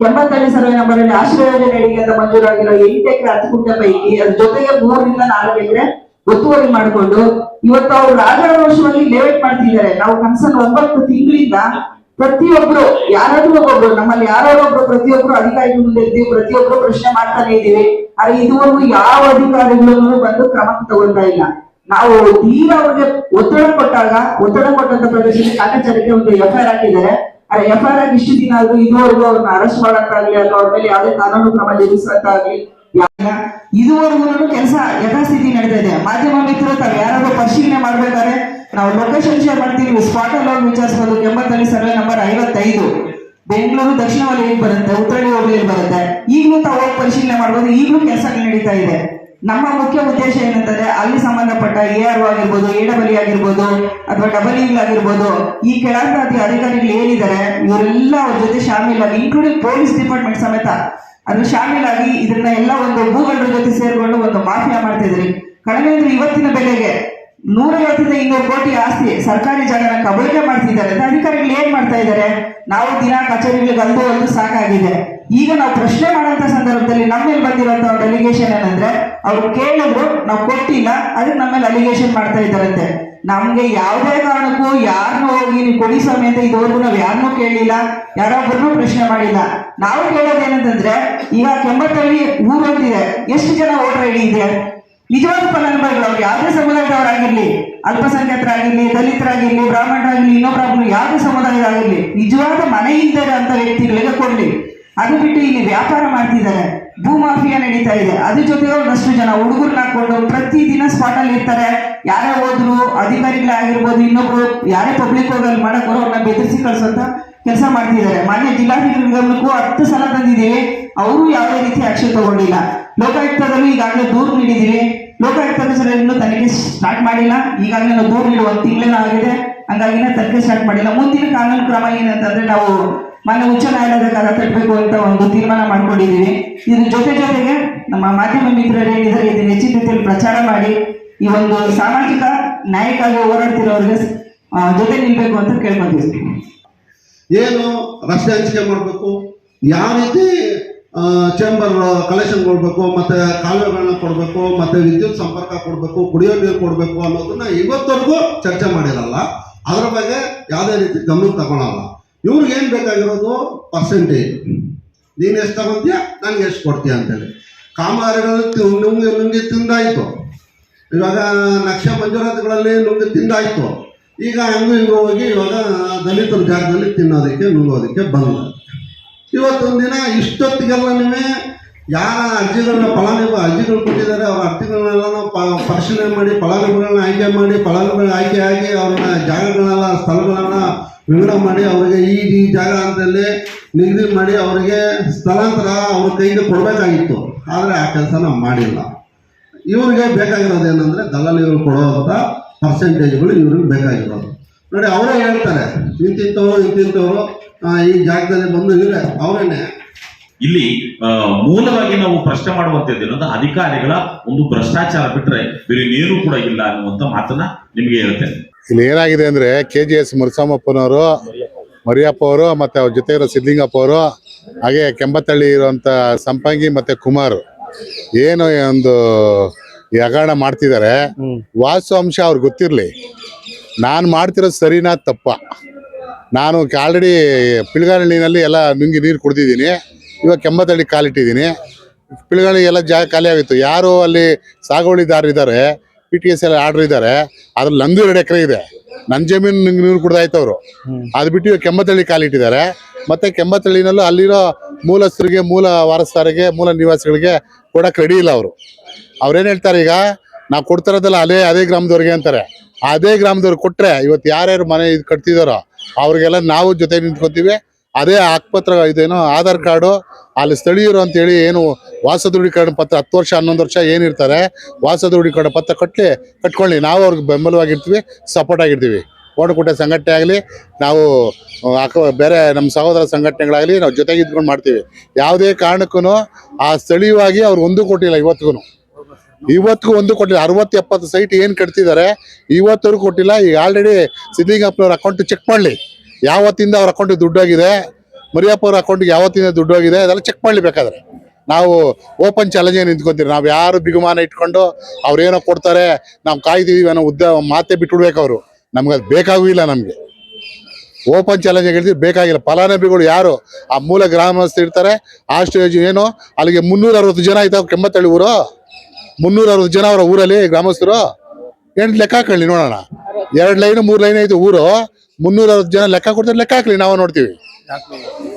ಕೆಂಪತ್ತಳ್ಳಿ ಸರ್ವೆ ನಂಬರ್ ಅಲ್ಲಿ ಆಶ್ರಯ ಯೋಜನೆ ಅಡಿಗೆ ಅಂತ ಮಂಜೂರಾಗಿರೋ ಎಂಟು ಎಕರೆ ಹತ್ತು ಗುಂಟೆ ಪೈಕಿ ಅದ್ರ ಜೊತೆಗೆ ಮೂರರಿಂದ ನಾಲ್ಕು ಎಕರೆ ಒತ್ತುವರಿ ಮಾಡಿಕೊಂಡು ಇವತ್ತು ಅವರು ವರ್ಷದಲ್ಲಿ ಲೇಔಟ್ ಮಾಡ್ತಿದ್ದಾರೆ. ನಾವು ಕನ್ಸನ್ ಒಂಬತ್ತು ತಿಂಗಳಿಂದ ಪ್ರತಿಯೊಬ್ರು ಯಾರಾದ್ರೂ ಒಬ್ಬೊಬ್ರು, ನಮ್ಮಲ್ಲಿ ಯಾರಾದ್ರೂ ಒಬ್ರು ಪ್ರತಿಯೊಬ್ರು ಅಧಿಕಾರಿಗಳ ಮುಂದೆ ಇದ್ದೀವಿ, ಪ್ರತಿಯೊಬ್ರು ಪ್ರಶ್ನೆ ಮಾಡ್ತಾನೆ ಇದೀವಿ ಆದ್ರೆ ಇದುವರೆಗೂ ಯಾವ ಅಧಿಕಾರಿಗಳನ್ನು ಬಂದು ಕ್ರಮ ತಗೊಳ್ತಾ ಇಲ್ಲ. ನಾವು ತೀರಾ ಅವ್ರಿಗೆ ಒತ್ತಡ ಕೊಟ್ಟಾಗ, ಒತ್ತಡ ಕೊಟ್ಟಂತ ಪ್ರದೇಶದಲ್ಲಿ ಕಾಟಾಚಾರಕ್ಕೆ ಒಂದು ಎಫ್ ಐ ಆರ್ ಹಾಕಿದ್ದಾರೆ. ಆ ಎಫ್ ಐ ಆರ್ ಆಗಿ ಇಷ್ಟು ದಿನ ಆದ್ರೂ ಇದುವರೆಗೂ ಅವ್ರನ್ನ ಅರೆಸ್ಟ್ ಮಾಡಕ್ಕಾಗ್ಲಿ ಅಥವಾ ಅವ್ರ ಮೇಲೆ ಯಾವುದೇ ಕಾನೂನು ಕ್ರಮ ಜರುಗಿಸಕ್ಕಾಗ್ಲಿ ಇದುವರೆಗೂ ಕೆಲಸ ಯಥಾಸ್ಥಿತಿ ನಡೀತಾ ಇದೆ. ಮಾಧ್ಯಮ ಮಿತ್ರರು ತಾವು ಯಾರಾದ್ರೂ ಪರಿಶೀಲನೆ ಮಾಡ್ಬೇಕಾದ್ರೆ ನಾವು ಲೊಕೇಶನ್ ಶೇರ್ ಮಾಡ್ತೀವಿ. ಸ್ಪಾಟ್ ಅಲ್ಲಿ ವಿಚಾರಿಸಬಹುದು ಎಂಬತ್ತಲ್ಲಿ ಸರ್ವೆ ನಂಬರ್ ಐವತ್ತೈದು. ಬೆಂಗಳೂರು ದಕ್ಷಿಣ ವಲಯಕ್ಕೆ ಬರುತ್ತೆ ಉತ್ತರಾಣಿ ವಲಯ ಬರುತ್ತೆ. ಈಗಲೂ ತಾವು ಪರಿಶೀಲನೆ ಮಾಡ್ಬೋದು, ಈಗಲೂ ಕೆಲಸಗಳು ನಡೀತಾ ಇದೆ. ನಮ್ಮ ಮುಖ್ಯ ಉದ್ದೇಶ ಏನಂತಂದ್ರೆ ಅಲ್ಲಿ ಸಂಬಂಧಪಟ್ಟ ಎ ಆರ್ ಆಗಿರ್ಬೋದು ಎ ಡಬಲ್ ಆಗಿರ್ಬೋದು, ಅಥವಾ ಡಬಲ್ ಇಲ್ ಆಗಿರ್ಬೋದು, ಈ ಕೆಳಜಾತಿ ಅಧಿಕಾರಿಗಳು ಏನಿದ್ದಾರೆ, ಇವರೆಲ್ಲ ಅವ್ರ ಜೊತೆ ಶಾಮೀಲಾಗಿ ಇನ್ಕ್ಲೂಡಿಂಗ್ ಪೊಲೀಸ್ ಡಿಪಾರ್ಟ್ಮೆಂಟ್ ಸಮೇತ ಅದ್ರ ಶಾಮೀಲಾಗಿ ಇದನ್ನ ಎಲ್ಲ ಒಂದು ಭೂಗಳರ ಜೊತೆ ಸೇರ್ಕೊಂಡು ಒಂದು ಮಾಫಿಯಾ ಮಾಡ್ತಿದ್ರಿ. ಕಡಿಮೆ ಅಂದ್ರೆ ಇವತ್ತಿನ ಬೆಲೆಗೆ ನೂರೈವತ್ತರಿಂದ ಇನ್ನೂರು ಕೋಟಿ ಆಸ್ತಿ ಸರ್ಕಾರಿ ಜಾಗನ ಕಬಳಿಕೆ ಮಾಡ್ತಿದ್ದಾರೆ ಅಂತ ಅಧಿಕಾರಿಗಳು ಏನ್ ಮಾಡ್ತಾ ಇದ್ದಾರೆ ನಾವು ದಿನ ಕಚೇರಿಗಳಿಗೆ ಅಂದು ಒಂದು ಸಾಕಾಗಿದೆ. ಈಗ ನಾವು ಪ್ರಶ್ನೆ ಮಾಡೋಂಥ ಸಂದರ್ಭದಲ್ಲಿ ನಮ್ಮ ಮೇಲೆ ಬಂದಿರುವಂತ ಒಂದು ಅಲಿಗೇಷನ್ ಏನಂದ್ರೆ, ಅವ್ರು ಕೇಳಿದ್ರು, ನಾವು ಕೊಟ್ಟಿಲ್ಲ ಅದಕ್ಕೆ ನಮ್ಮ ಮೇಲೆ ಅಲಿಗೇಷನ್ ಮಾಡ್ತಾ ಇದ್ದಾರಂತೆ. ನಮ್ಗೆ ಯಾವುದೇ ಕಾರಣಕ್ಕೂ ಯಾರನ್ನೂ ಹೋಗಿ, ನೀವು ಕೊಡಿ ಸ್ವಾಮಿ ಅಂತ ಇದುವರೆಗೂ ನಾವು ಯಾರನ್ನೂ ಕೇಳಿಲ್ಲ ಯಾರೊಬ್ಬರನ್ನೂ ಪ್ರಶ್ನೆ ಮಾಡಿಲ್ಲ. ನಾವು ಕೇಳೋದೇನಂತಂದ್ರೆ, ಈಗ ಕೆಂಬತ್ತಳ್ಳಿ ಊರೊಂದಿದೆ ಎಷ್ಟು ಜನ ವೋಟರ್ ಐಡಿ ಇದೆ? ನಿಜವಾದ ಫಲಾನುಭವಿಗಳು ಅವ್ರು ಯಾವುದೇ ಸಮುದಾಯದವರಾಗಿರ್ಲಿ, ಅಲ್ಪಸಂಖ್ಯಾತರಾಗಿರ್ಲಿ, ದಲಿತರಾಗಿರ್ಲಿ, ಬ್ರಾಹ್ಮಣರಾಗಿರ್ಲಿ ಇನ್ನೊಬ್ಬರಾಗಿರ್ಲಿ ಯಾವುದೇ ಸಮುದಾಯದಾಗಿರ್ಲಿ ನಿಜವಾದ ಮನೆ ಇಲ್ಲದೆ ಅಂತ ವ್ಯಕ್ತಿಗಳಿಗೆ ಕೊಡ್ಲಿ. ಅದು ಬಿಟ್ಟು ಇಲ್ಲಿ ವ್ಯಾಪಾರ ಮಾಡ್ತಿದ್ದಾರೆ, ಭೂ ಮಾಫಿಯಾ ನಡೀತಾ ಇದೆ. ಅದ್ರ ಜೊತೆಗೆ ಒಂದಷ್ಟು ಜನ ಹುಡುಗರನ್ನ ಹಾಕೊಂಡು ಪ್ರತಿದಿನ ಸ್ಪಾಟ್ ಅಲ್ಲಿ ಇರ್ತಾರೆ. ಯಾರೇ ಹೋದ್ರು ಅಧಿಕಾರಿಗಳಾಗಿರ್ಬೋದು ಇನ್ನೊಬ್ರು ಯಾರೇ ಪಬ್ಲಿಕ್ ಹೋಗಿ ಅಲ್ಲಿ ಮಾಡಕ್ ಬರೋ ಅವ್ರನ್ನ ಬೆದರಿಸಿ ಕಳ್ಸೋಂತ ಕೆಲಸ ಮಾಡ್ತಿದ್ದಾರೆ. ಮಾನ್ಯ ಜಿಲ್ಲಾಧಿಕಾರಿ ಹತ್ತು ಸಲ ತಂದಿದ್ದೀವಿ. ಅವರು ಯಾವುದೇ ರೀತಿ ಆಕ್ಷನ್ ತಗೊಂಡಿಲ್ಲ. ಲೋಕಾಯುಕ್ತದಲ್ಲೂ ಈಗಾಗಲೇ ದೂರು ನೀಡಿದ್ದೀವಿ. ಲೋಕಾಯುಕ್ತದ ಸಲ ಇನ್ನೂ ತನಿಖೆ ಸ್ಟಾರ್ಟ್ ಮಾಡಿಲ್ಲ. ಈಗಾಗಲೇ ನಾವು ದೂರು ನೀಡುವ ತಿಂಗಳೇನೋ ಆಗಿದೆ ಹಂಗಾಗಿ ಇನ್ನೂ ತನಿಖೆ ಸ್ಟಾರ್ಟ್ ಮಾಡಿಲ್ಲ. ಮುಂದಿನ ಕಾನೂನು ಕ್ರಮ ಏನಂತಂದ್ರೆ ನಾವು ಮಾನ್ಯ ಉಚ್ಚ ನ್ಯಾಯಾಲಯದ ಕಾಲ ತಟ್ಟಬೇಕು ಅಂತ ಒಂದು ತೀರ್ಮಾನ ಮಾಡ್ಕೊಂಡಿದ್ದೀವಿ. ಇದ್ರ ಜೊತೆ ಜೊತೆಗೆ ನಮ್ಮ ಮಾಧ್ಯಮ ಮಿತ್ರರು ಏನಿದ್ದಾರೆ ಇದನ್ನ ಹೆಚ್ಚಿನ ಪ್ರಚಾರ ಮಾಡಿ ಈ ಒಂದು ಸಾಮಾಜಿಕ ನ್ಯಾಯಕ್ಕಾಗಿ ಹೋರಾಡ್ತಿರೋರಿಗೆ ಜೊತೆ ನಿಲ್ಬೇಕು ಅಂತ ಕೇಳ್ಕೊಂತೀವಿ ಏನು ರಸ್ತೆ ಹಂಚಿಕೆ ಮಾಡಬೇಕು? ಯಾವ ರೀತಿ ಚೇಂಬರ್ ಕಲೆಕ್ಷನ್ ಕೊಡಬೇಕು, ಮತ್ತು ಕಾಲುವೆಗಳನ್ನ ಕೊಡಬೇಕು, ಮತ್ತು ವಿದ್ಯುತ್ ಸಂಪರ್ಕ ಕೊಡಬೇಕು, ಕುಡಿಯೋ ನೀರು ಕೊಡಬೇಕು ಅನ್ನೋದನ್ನ ಇವತ್ತವರೆಗೂ ಚರ್ಚೆ ಮಾಡಿರಲ್ಲ. ಅದರ ಬಗ್ಗೆ ಯಾವುದೇ ರೀತಿ ಗಮನ ತಗೊಳಲ್ಲ. ಇವ್ರಿಗೇನು ಬೇಕಾಗಿರೋದು? ಪರ್ಸೆಂಟೇಜ್ ನೀನು ಎಷ್ಟು ತಗೊಂತೀಯ? ನನಗೆ ಎಷ್ಟು ಕೊಡ್ತೀಯ ಅಂತೇಳಿ. ಕಾಮಗಾರಿಗಳು ನುಂಗಿ ನುಂಗಿ ತಿಂದಾಯ್ತು. ಇವಾಗ ನಕ್ಷೆ ಮಂಜೂರಾತಿಗಳಲ್ಲಿ ನುಂಗಿ ತಿಂದಾಯಿತು. ಈಗ ಹಂಗೂ ಹಿಂಗೂ ಹೋಗಿ ಇವಾಗ ದಲಿತರ ಜಾಗದಲ್ಲಿ ತಿನ್ನೋದಕ್ಕೆ, ನುಂಗೋದಕ್ಕೆ ಬಂದ ಇವತ್ತೊಂದು ದಿನ ಇಷ್ಟೊತ್ತಿಗೆಲ್ಲ ಯಾರ ಅರ್ಜಿಗಳನ್ನ ಫಲಾನುಭವಿ ಅರ್ಜಿಗಳು ಕೊಟ್ಟಿದ್ದಾರೆ, ಅವ್ರ ಅರ್ಜಿಗಳನ್ನೆಲ್ಲ ಪರಿಶೀಲನೆ ಮಾಡಿ, ಫಲಾನುಭವಿಗಳನ್ನ ಆಯ್ಕೆ ಮಾಡಿ ಫಲಾನುಭವಿ ಆಯ್ಕೆ ಆಗಿ ಅವ್ರನ್ನ ಜಾಗಗಳನ್ನೆಲ್ಲ ಸ್ಥಳಗಳನ್ನ ವಿವರ ಮಾಡಿ, ಅವರಿಗೆ ಈ ಈ ಜಾಗ ಅಂತಲ್ಲಿ ನಿಗದಿ ಮಾಡಿ ಅವರಿಗೆ ಸ್ಥಳಾಂತರ ಅವ್ರ ಕೈಗೆ ಕೊಡಬೇಕಾಗಿತ್ತು. ಆದರೆ ಆ ಕೆಲಸನ ಮಾಡಿಲ್ಲ. ಇವರಿಗೆ ಬೇಕಾಗಿರೋದು ಏನಂದ್ರೆ ದಲ್ಲಾಳಿಗಳು ಕೊಡುವಂಥ ಪರ್ಸೆಂಟೇಜ್ಗಳು ಇವ್ರಿಗೆ ಬೇಕಾಗಿರೋದು. ನೋಡಿ ಅವರೇ ಹೇಳ್ತಾರೆ ಇಂತಿಂಥವ್ರು ಇಂತಿಂಥವ್ರು ಈ ಜಾಗದಲ್ಲಿ ಬಂದು ಇದ್ರೆ ಅವರೇನೆ. ಇಲ್ಲಿ ಮೂಲವಾಗಿ ನಾವು ಪ್ರಶ್ನೆ ಮಾಡುವಂತದ್ದು ಏನಂದ್ರೆ ಅಧಿಕಾರಿಗಳ ಒಂದು ಭ್ರಷ್ಟಾಚಾರ ಬಿಟ್ರೆ ಬೇರೆ ನೀರು ಕೂಡ ಇಲ್ಲ ಅನ್ನುವಂತ ಮಾತನ್ನ ನಿಮಗೆ ಹೇಳ್ತೇನೆ. ಇಲ್ಲಿ ಏನಾಗಿದೆ ಅಂದ್ರೆ ಕೆ ಜಿ ಎಸ್ ಮುರುಸಾಮಪ್ಪನವರು ಮರಿಯಪ್ಪ ಅವರು ಮತ್ತೆ ಅವ್ರ ಜೊತೆ ಇರೋ ಸಿದ್ಲಿಂಗಪ್ಪ ಅವರು ಹಾಗೆ ಕೆಂಬತ್ತಳ್ಳಿ ಇರುವಂತ ಸಂಪಂಗಿ ಮತ್ತೆ ಕುಮಾರ್ ಏನು ಒಂದು ಈ ಹಗರಣ ಮಾಡ್ತಿದ್ದಾರೆ. ವಾಸ್ತು ಅಂಶ ಅವ್ರಿಗೆ ಗೊತ್ತಿರಲಿ. ನಾನು ಮಾಡ್ತಿರೋದು ಸರಿನಾ ತಪ್ಪ. ನಾನು ಆಲ್ರೆಡಿ ಪಿಳ್ಗಾನಹಳ್ಳಿನಲ್ಲಿ ಎಲ್ಲ ನುಂಗಿ ನೀರು ಕುಡ್ದಿದ್ದೀನಿ. ಇವಾಗ ಕೆಂಬತ್ತಳ್ಳಿ ಕಾಲಿಟ್ಟಿದ್ದೀನಿ. ಪಿಳ್ಗಾಳಿ ಎಲ್ಲ ಜಾಗ ಖಾಲಿ ಆಗಿತ್ತು. ಯಾರು ಅಲ್ಲಿ ಸಾಗುವಳಿದಾರರು ಇದ್ದಾರೆ ಪಿ ಟಿ ಎಸ್ ಎಲ್ಲ ಆರ್ಡರ್ ಇದ್ದಾರೆ ಅದ್ರಲ್ಲಿ ನಂದು ಎರಡು ಎಕರೆ ಇದೆ. ನನ್ನ ಜಮೀನು ನಿಂಗೆ ನೀರು ಕುಡ್ದಾಯ್ತು ಅವರು. ಅದು ಬಿಟ್ಟು ಕೆಂಬತ್ತಳ್ಳಿ ಕಾಲಿಟ್ಟಿದ್ದಾರೆ. ಮತ್ತೆ ಕೆಂಬತ್ತಳ್ಳಿನಲ್ಲೂ ಅಲ್ಲಿರೋ ಮೂಲಸ್ಥರಿಗೆ, ಮೂಲ ವಾರಸ್ತಾರಿಗೆ ಮೂಲ ನಿವಾಸಿಗಳಿಗೆ ಕೊಡಕ್ಕೆ ರೆಡಿ ಇಲ್ಲ ಅವರು. ಅವ್ರೇನು ಹೇಳ್ತಾರೆ ಈಗ, ನಾವು ಕೊಡ್ತಾರದಲ್ಲ ಅದೇ ಅದೇ ಗ್ರಾಮದವ್ರಿಗೆ ಅಂತಾರೆ. ಅದೇ ಗ್ರಾಮದವ್ರು ಕೊಟ್ರೆ ಇವತ್ತು ಯಾರ್ಯಾರು ಮನೆ ಇದು ಕಟ್ತಿದಾರೋ ಅವ್ರಿಗೆಲ್ಲ ನಾವು ಜೊತೆ ನಿಂತ್ಕೊತೀವಿ. ಅದೇ ಆಕ್ಪತ್ರ ಇದೇನೋ ಆಧಾರ್ ಕಾರ್ಡು, ಅಲ್ಲಿ ಸ್ಥಳೀಯರು ಅಂತೇಳಿ ಏನು ವಾಸ ದೃಢೀಕರಣ ಪತ್ರ ಹತ್ತು ವರ್ಷ, ಹನ್ನೊಂದು ವರ್ಷ ಏನಿರ್ತಾರೆ, ವಾಸ ದೃಢೀಕರಣ ಪತ್ರ ಕಟ್ಟಲಿ ಕಟ್ಕೊಳ್ಳಿ. ನಾವು ಅವ್ರಿಗೆ ಬೆಂಬಲವಾಗಿರ್ತೀವಿ ಸಪೋರ್ಟ್ ಆಗಿರ್ತೀವಿ. ಓಡಕೋಟೆ ಸಂಘಟನೆ ಆಗಲಿ, ನಾವು ಅಕ ಬೇರೆ ನಮ್ಮ ಸಹೋದರ ಸಂಘಟನೆಗಳಾಗಲಿ ನಾವು ಜೊತೆಗೆ ಇದ್ಕೊಂಡು ಮಾಡ್ತೀವಿ. ಯಾವುದೇ ಕಾರಣಕ್ಕೂ ಆ ಸ್ಥಳೀಯವಾಗಿ ಅವ್ರು ಒಂದು ಕೊಟ್ಟಿಲ್ಲ ಇವತ್ತಿಗೂ. ಇವತ್ತಿಗೂ ಒಂದು ಕೊಟ್ಟಿಲ್ಲ. ಅರವತ್ತು ಎಪ್ಪತ್ತು ಸೈಟ್ ಏನು ಕಟ್ತಿದ್ದಾರೆ, ಇವತ್ತವರೆಗೂ ಕೊಟ್ಟಿಲ್ಲ. ಈಗ ಆಲ್ರೆಡಿ ಸಿದ್ಲಿಂಗಪ್ಪನವ್ರ ಅಕೌಂಟ್ ಚೆಕ್ ಮಾಡಲಿ. ಯಾವತ್ತಿಂದ ಅವ್ರ ಅಕೌಂಟಿಗೆ ದುಡ್ಡು ಹೋಗಿದೆ ಮರಿಯಪ್ಪ ಅವ್ರ ಅಕೌಂಟಿಗೆ ಯಾವತ್ತಿಂದ ದುಡ್ಡು ಹೋಗಿದೆ ಅದೆಲ್ಲ ಚೆಕ್ ಮಾಡಲಿ ಬೇಕಾದ್ರೆ. ನಾವು ಓಪನ್ ಚಾಲೆಂಜ್ ನಿಂತ್ಕೊಂತೀವಿ ನಾವು ಯಾರು ಬಿಗುಮಾನ ಇಟ್ಕೊಂಡು ಅವ್ರೇನೋ ಕೊಡ್ತಾರೆ, ನಾವು ಕಾಯ್ತಿದೀವಿ ಅನ್ನೋ ಉದ್ದ, ಮಾತೆ ಬಿಟ್ಬಿಡ್ಬೇಕು ಅವರು. ನಮ್ಗೆ ಅದು ಬೇಕಾಗೂ ಇಲ್ಲ ನಮಗೆ ಓಪನ್ ಚಾಲೆಂಜ್ ಹೇಳ್ತೀವಿ ಬೇಕಾಗಿಲ್ಲ. ಫಲಾನುಭವಿಗಳು ಯಾರು? ಆ ಮೂಲ ಗ್ರಾಮಸ್ಥರು ಇರ್ತಾರೆ. ಸ್ಟೇಜ್ ಏನು? ಅಲ್ಲಿಗೆ ಮುನ್ನೂರ ಅರವತ್ತು ಜನ ಆಯ್ತಾವ ಕೆಂಬತ್ತಳ್ಳಿ ಊರು? ಮುನ್ನೂರ ಅರವತ್ತು ಜನ ಅವರ ಊರಲ್ಲಿ ಗ್ರಾಮಸ್ಥರು. ಎಂಟು ಲೆಕ್ಕ ಹಾಕೊಳ್ಳಿ ನೋಡೋಣ. ಎರಡು ಲೈನ್, ಮೂರು ಲೈನ್ ಐತೆ ಊರು. ಮುನ್ನೂರ ಅರವತ್ತು ಜನ ಲೆಕ್ಕ ಕೊಡ್ತಾರೆ, ಲೆಕ್ಕ ಹಾಕ್ಲಿ, ನಾವು ನೋಡ್ತೀವಿ.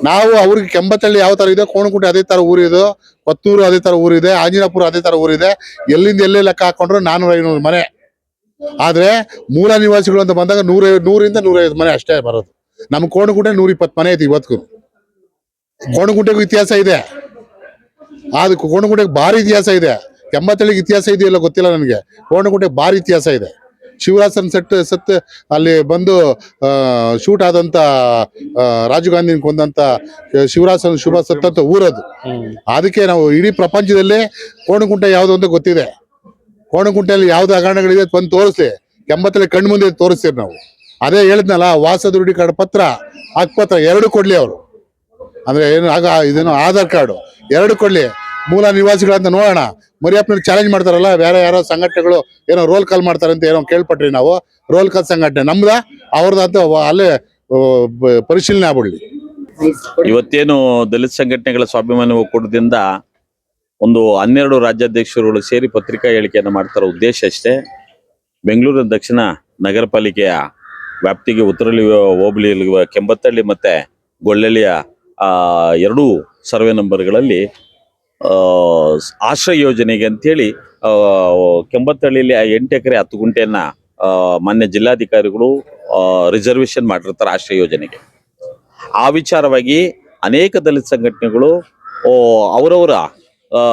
ನಾವು ಅವ್ರಿಗೆ ಕೆಂಬತ್ತಳ್ಳಿ ಯಾವ ತರ ಇದೆ ಕೋಣಕುಂಟೆ ಅದೇ ತರ ಊರಿದೆ ಕೊತ್ತೂರು ಅದೇ ತರ ಊರಿದೆ ಆಂಜನಾಪುರ ಅದೇ ತರ ಊರಿದೆ ಎಲ್ಲಿಂದ ಎಲ್ಲೇ ಲೆಕ್ಕ ಹಾಕೊಂಡ್ರು ನಾನೂರ ಐನೂರು ಮನೆ. ಆದ್ರೆ ಮೂಲ ನಿವಾಸಿಗಳು ಅಂತ ಬಂದಾಗ ನೂರ ನೂರಿಂದ ನೂರೈವತ್ತು ಮನೆ ಅಷ್ಟೇ ಬರೋದು. ನಮ್ಮ ಕೋಣಗುಂಟೆ ನೂರ ಇಪ್ಪತ್ತು ಮನೆ ಐತಿ ಇವತ್ತಿಗೂ. ಕೋಣಗುಂಟೆಗೂ ಇತಿಹಾಸ ಇದೆ. ಅದು ಕೋಣಗುಂಟೆಗೆ ಭಾರಿ ಇತಿಹಾಸ ಇದೆ. ಕೆಂಬತ್ತಳ್ಳಿಗೆ ಇತಿಹಾಸ ಇದೆಯಲ್ಲ ಗೊತ್ತಿಲ್ಲ ನನಗೆ. ಕೋಣಗುಂಟೆಗೆ ಭಾರಿ ಇತಿಹಾಸ ಇದೆ. ಶಿವರಾಸನ್ ಸೆಟ್ ಸತ್ ಅಲ್ಲಿ ಬಂದು ಶೂಟ್ ಆದಂತ ರಾಜೀವ್ ಗಾಂಧಿ ಕೊಂದಂತ ಶಿವರಾಸನ್ ಶುಭ ಸತ್ತಂತ ಊರದು. ಅದಕ್ಕೆ ನಾವು ಇಡೀ ಪ್ರಪಂಚದಲ್ಲಿ ಕೋಣಗುಂಟೆ ಯಾವ್ದು ಅಂತ ಗೊತ್ತಿದೆ. ಕೋಣಗುಂಟೆಯಲ್ಲಿ ಯಾವ್ದು ಹಗರಣಗಳಿದೆ ಬಂದು ತೋರಿಸ್ಲಿ. ಎಂಬತ್ತಲ್ಲಿ ಕಣ್ಣು ಮುಂದೆ ತೋರಿಸ್ತೀವಿ ನಾವು. ಅದೇ ಹೇಳಿದ್ನಲ್ಲ, ವಾಸ ಕಾರ್ಡ್ ಪತ್ರ, ಹಕ್ಪತ್ರ ಎರಡು ಕೊಡ್ಲಿ ಅವರು. ಅಂದ್ರೆ ಏನು ಆಗ ಇದೇನು ಆಧಾರ್ ಕಾರ್ಡು. ಎರಡು ಕೊಡ್ಲಿ. ಮೂಲ ನಿವಾಸಿಗಳಂತ ನೋಡೋಣ. ಮರಿಯಪ್ಪನ ಚಾಲೆಂಜ್ ಮಾಡ್ತಾರಲ್ಲ ಬೇರೆ ಯಾರೋ ಸಂಘಟನೆಗಳು ಏನೋ ರೋಲ್ ಕಾಲ್ ಮಾಡ್ತಾರೆ ಅಂತ ಏನೋ ಕೇಳ್ಪಟ್ರಿ ನಾವು. ರೋಲ್ ಕಾಲ್ ಸಂಘಟನೆ ನಮ್ದ ಅವ್ರದಂತ ಅಲ್ಲೇ ಪರಿಶೀಲನೆ ಆಗ್ಬಿಡ್ಲಿ. ಇವತ್ತೇನು ದಲಿತ ಸಂಘಟನೆಗಳ ಸ್ವಾಭಿಮಾನಿ ಒಕ್ಕೂಟದಿಂದ ಒಂದು ಹನ್ನೆರಡು ರಾಜ್ಯಾಧ್ಯಕ್ಷರುಗಳು ಸೇರಿ ಪತ್ರಿಕಾ ಹೇಳಿಕೆಯನ್ನು ಮಾಡ್ತಾರ ಉದ್ದೇಶ ಅಷ್ಟೇ. ಬೆಂಗಳೂರು ದಕ್ಷಿಣ ನಗರ ಪಾಲಿಕೆಯ ವ್ಯಾಪ್ತಿಗೆ ಉತ್ತರಳ್ಳಿ ಹೋಬಳಿ ಕೆಂಬತ್ತಳ್ಳಿ ಮತ್ತೆ ಆ, ಎರಡೂ ಸರ್ವೆ ನಂಬರ್ಗಳಲ್ಲಿ ಆಶ್ರಯ ಯೋಜನೆಗೆ ಅಂತೇಳಿ ಕೆಂಬತ್ತಳ್ಳಿಲಿ ಎಂಟು ಎಕರೆ ಹತ್ತು ಗುಂಟೆಯನ್ನ ಮಾನ್ಯ ಜಿಲ್ಲಾಧಿಕಾರಿಗಳು ರಿಸರ್ವೇಶನ್ ಮಾಡಿರ್ತಾರೆ ಆಶ್ರಯ ಯೋಜನೆಗೆ. ಆ ವಿಚಾರವಾಗಿ ಅನೇಕ ದಲಿತ ಸಂಘಟನೆಗಳು ಅವರವರ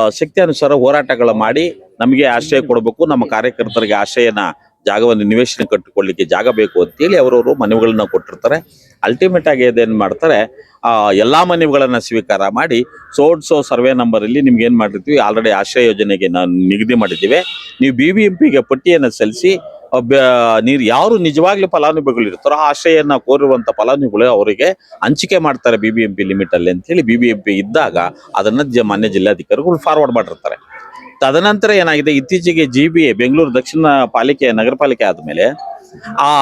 ಶಕ್ತಿ ಅನುಸಾರ ಹೋರಾಟಗಳ ಮಾಡಿ ನಮಗೆ ಆಶ್ರಯ ಕೊಡಬೇಕು, ನಮ್ಮ ಕಾರ್ಯಕರ್ತರಿಗೆ ಆಶ್ರಯನ ಜಾಗವನ್ನು ನಿವೇಶನ ಕಟ್ಟಿಕೊಳ್ಳಿಕ್ಕೆ ಜಾಗ ಬೇಕು ಅಂತೇಳಿ ಅವರವರು ಮನವಿಗಳನ್ನ ಕೊಟ್ಟಿರ್ತಾರೆ. ಅಲ್ಟಿಮೇಟ್ ಆಗಿ ಅದೇನು ಮಾಡ್ತಾರೆ, ಆ, ಎಲ್ಲಾ ಮನವಿಗಳನ್ನ ಸ್ವೀಕಾರ ಮಾಡಿ ಸೋಡ್ ಸೋ ಸರ್ವೆ ನಂಬರ್ ಅಲ್ಲಿ ನಿಮ್ಗೆ ಏನ್ ಮಾಡಿರ್ತೀವಿ? ಆಲ್ರೆಡಿ ಆಶ್ರಯ ಯೋಜನೆಗೆ ನಾವು ನಿಗದಿ ಮಾಡಿದ್ದೀವಿ. ನೀವು ಬಿ ಬಿ ಎಂ ಪಿಗೆ ಪಟ್ಟಿಯನ್ನು ಸಲ್ಲಿಸಿ ನೀರು ಯಾರು ನಿಜವಾಗ್ಲೂ ಫಲಾನುಭವಿಗಳು ಇರ್ತಾರೋ ಆ ಆಶ್ರಯನ ಕೋರಿರುವಂತ ಫಲಾನುಭವಿಗಳು ಅವರಿಗೆ ಹಂಚಿಕೆ ಮಾಡ್ತಾರೆ B B M P limit ಅಲ್ಲಿ ಅಂತೇಳಿ ಬಿ ಬಿ ಎಂ ಪಿ ಇದ್ದಾಗ ಅದನ್ನ ಜ- ಮಾನ್ಯ ಜಿಲ್ಲಾಧಿಕಾರಿಗಳು ಫಾರ್ವರ್ಡ್ ಮಾಡಿರ್ತಾರೆ. ತದನಂತರ ಏನಾಗಿದೆ? ಇತ್ತೀಚೆಗೆ ಜಿ ಬಿ ಎ ಬೆಂಗಳೂರು ದಕ್ಷಿಣ ಪಾಲಿಕೆ ನಗರ ಪಾಲಿಕೆ ಆದ್ಮೇಲೆ ಆ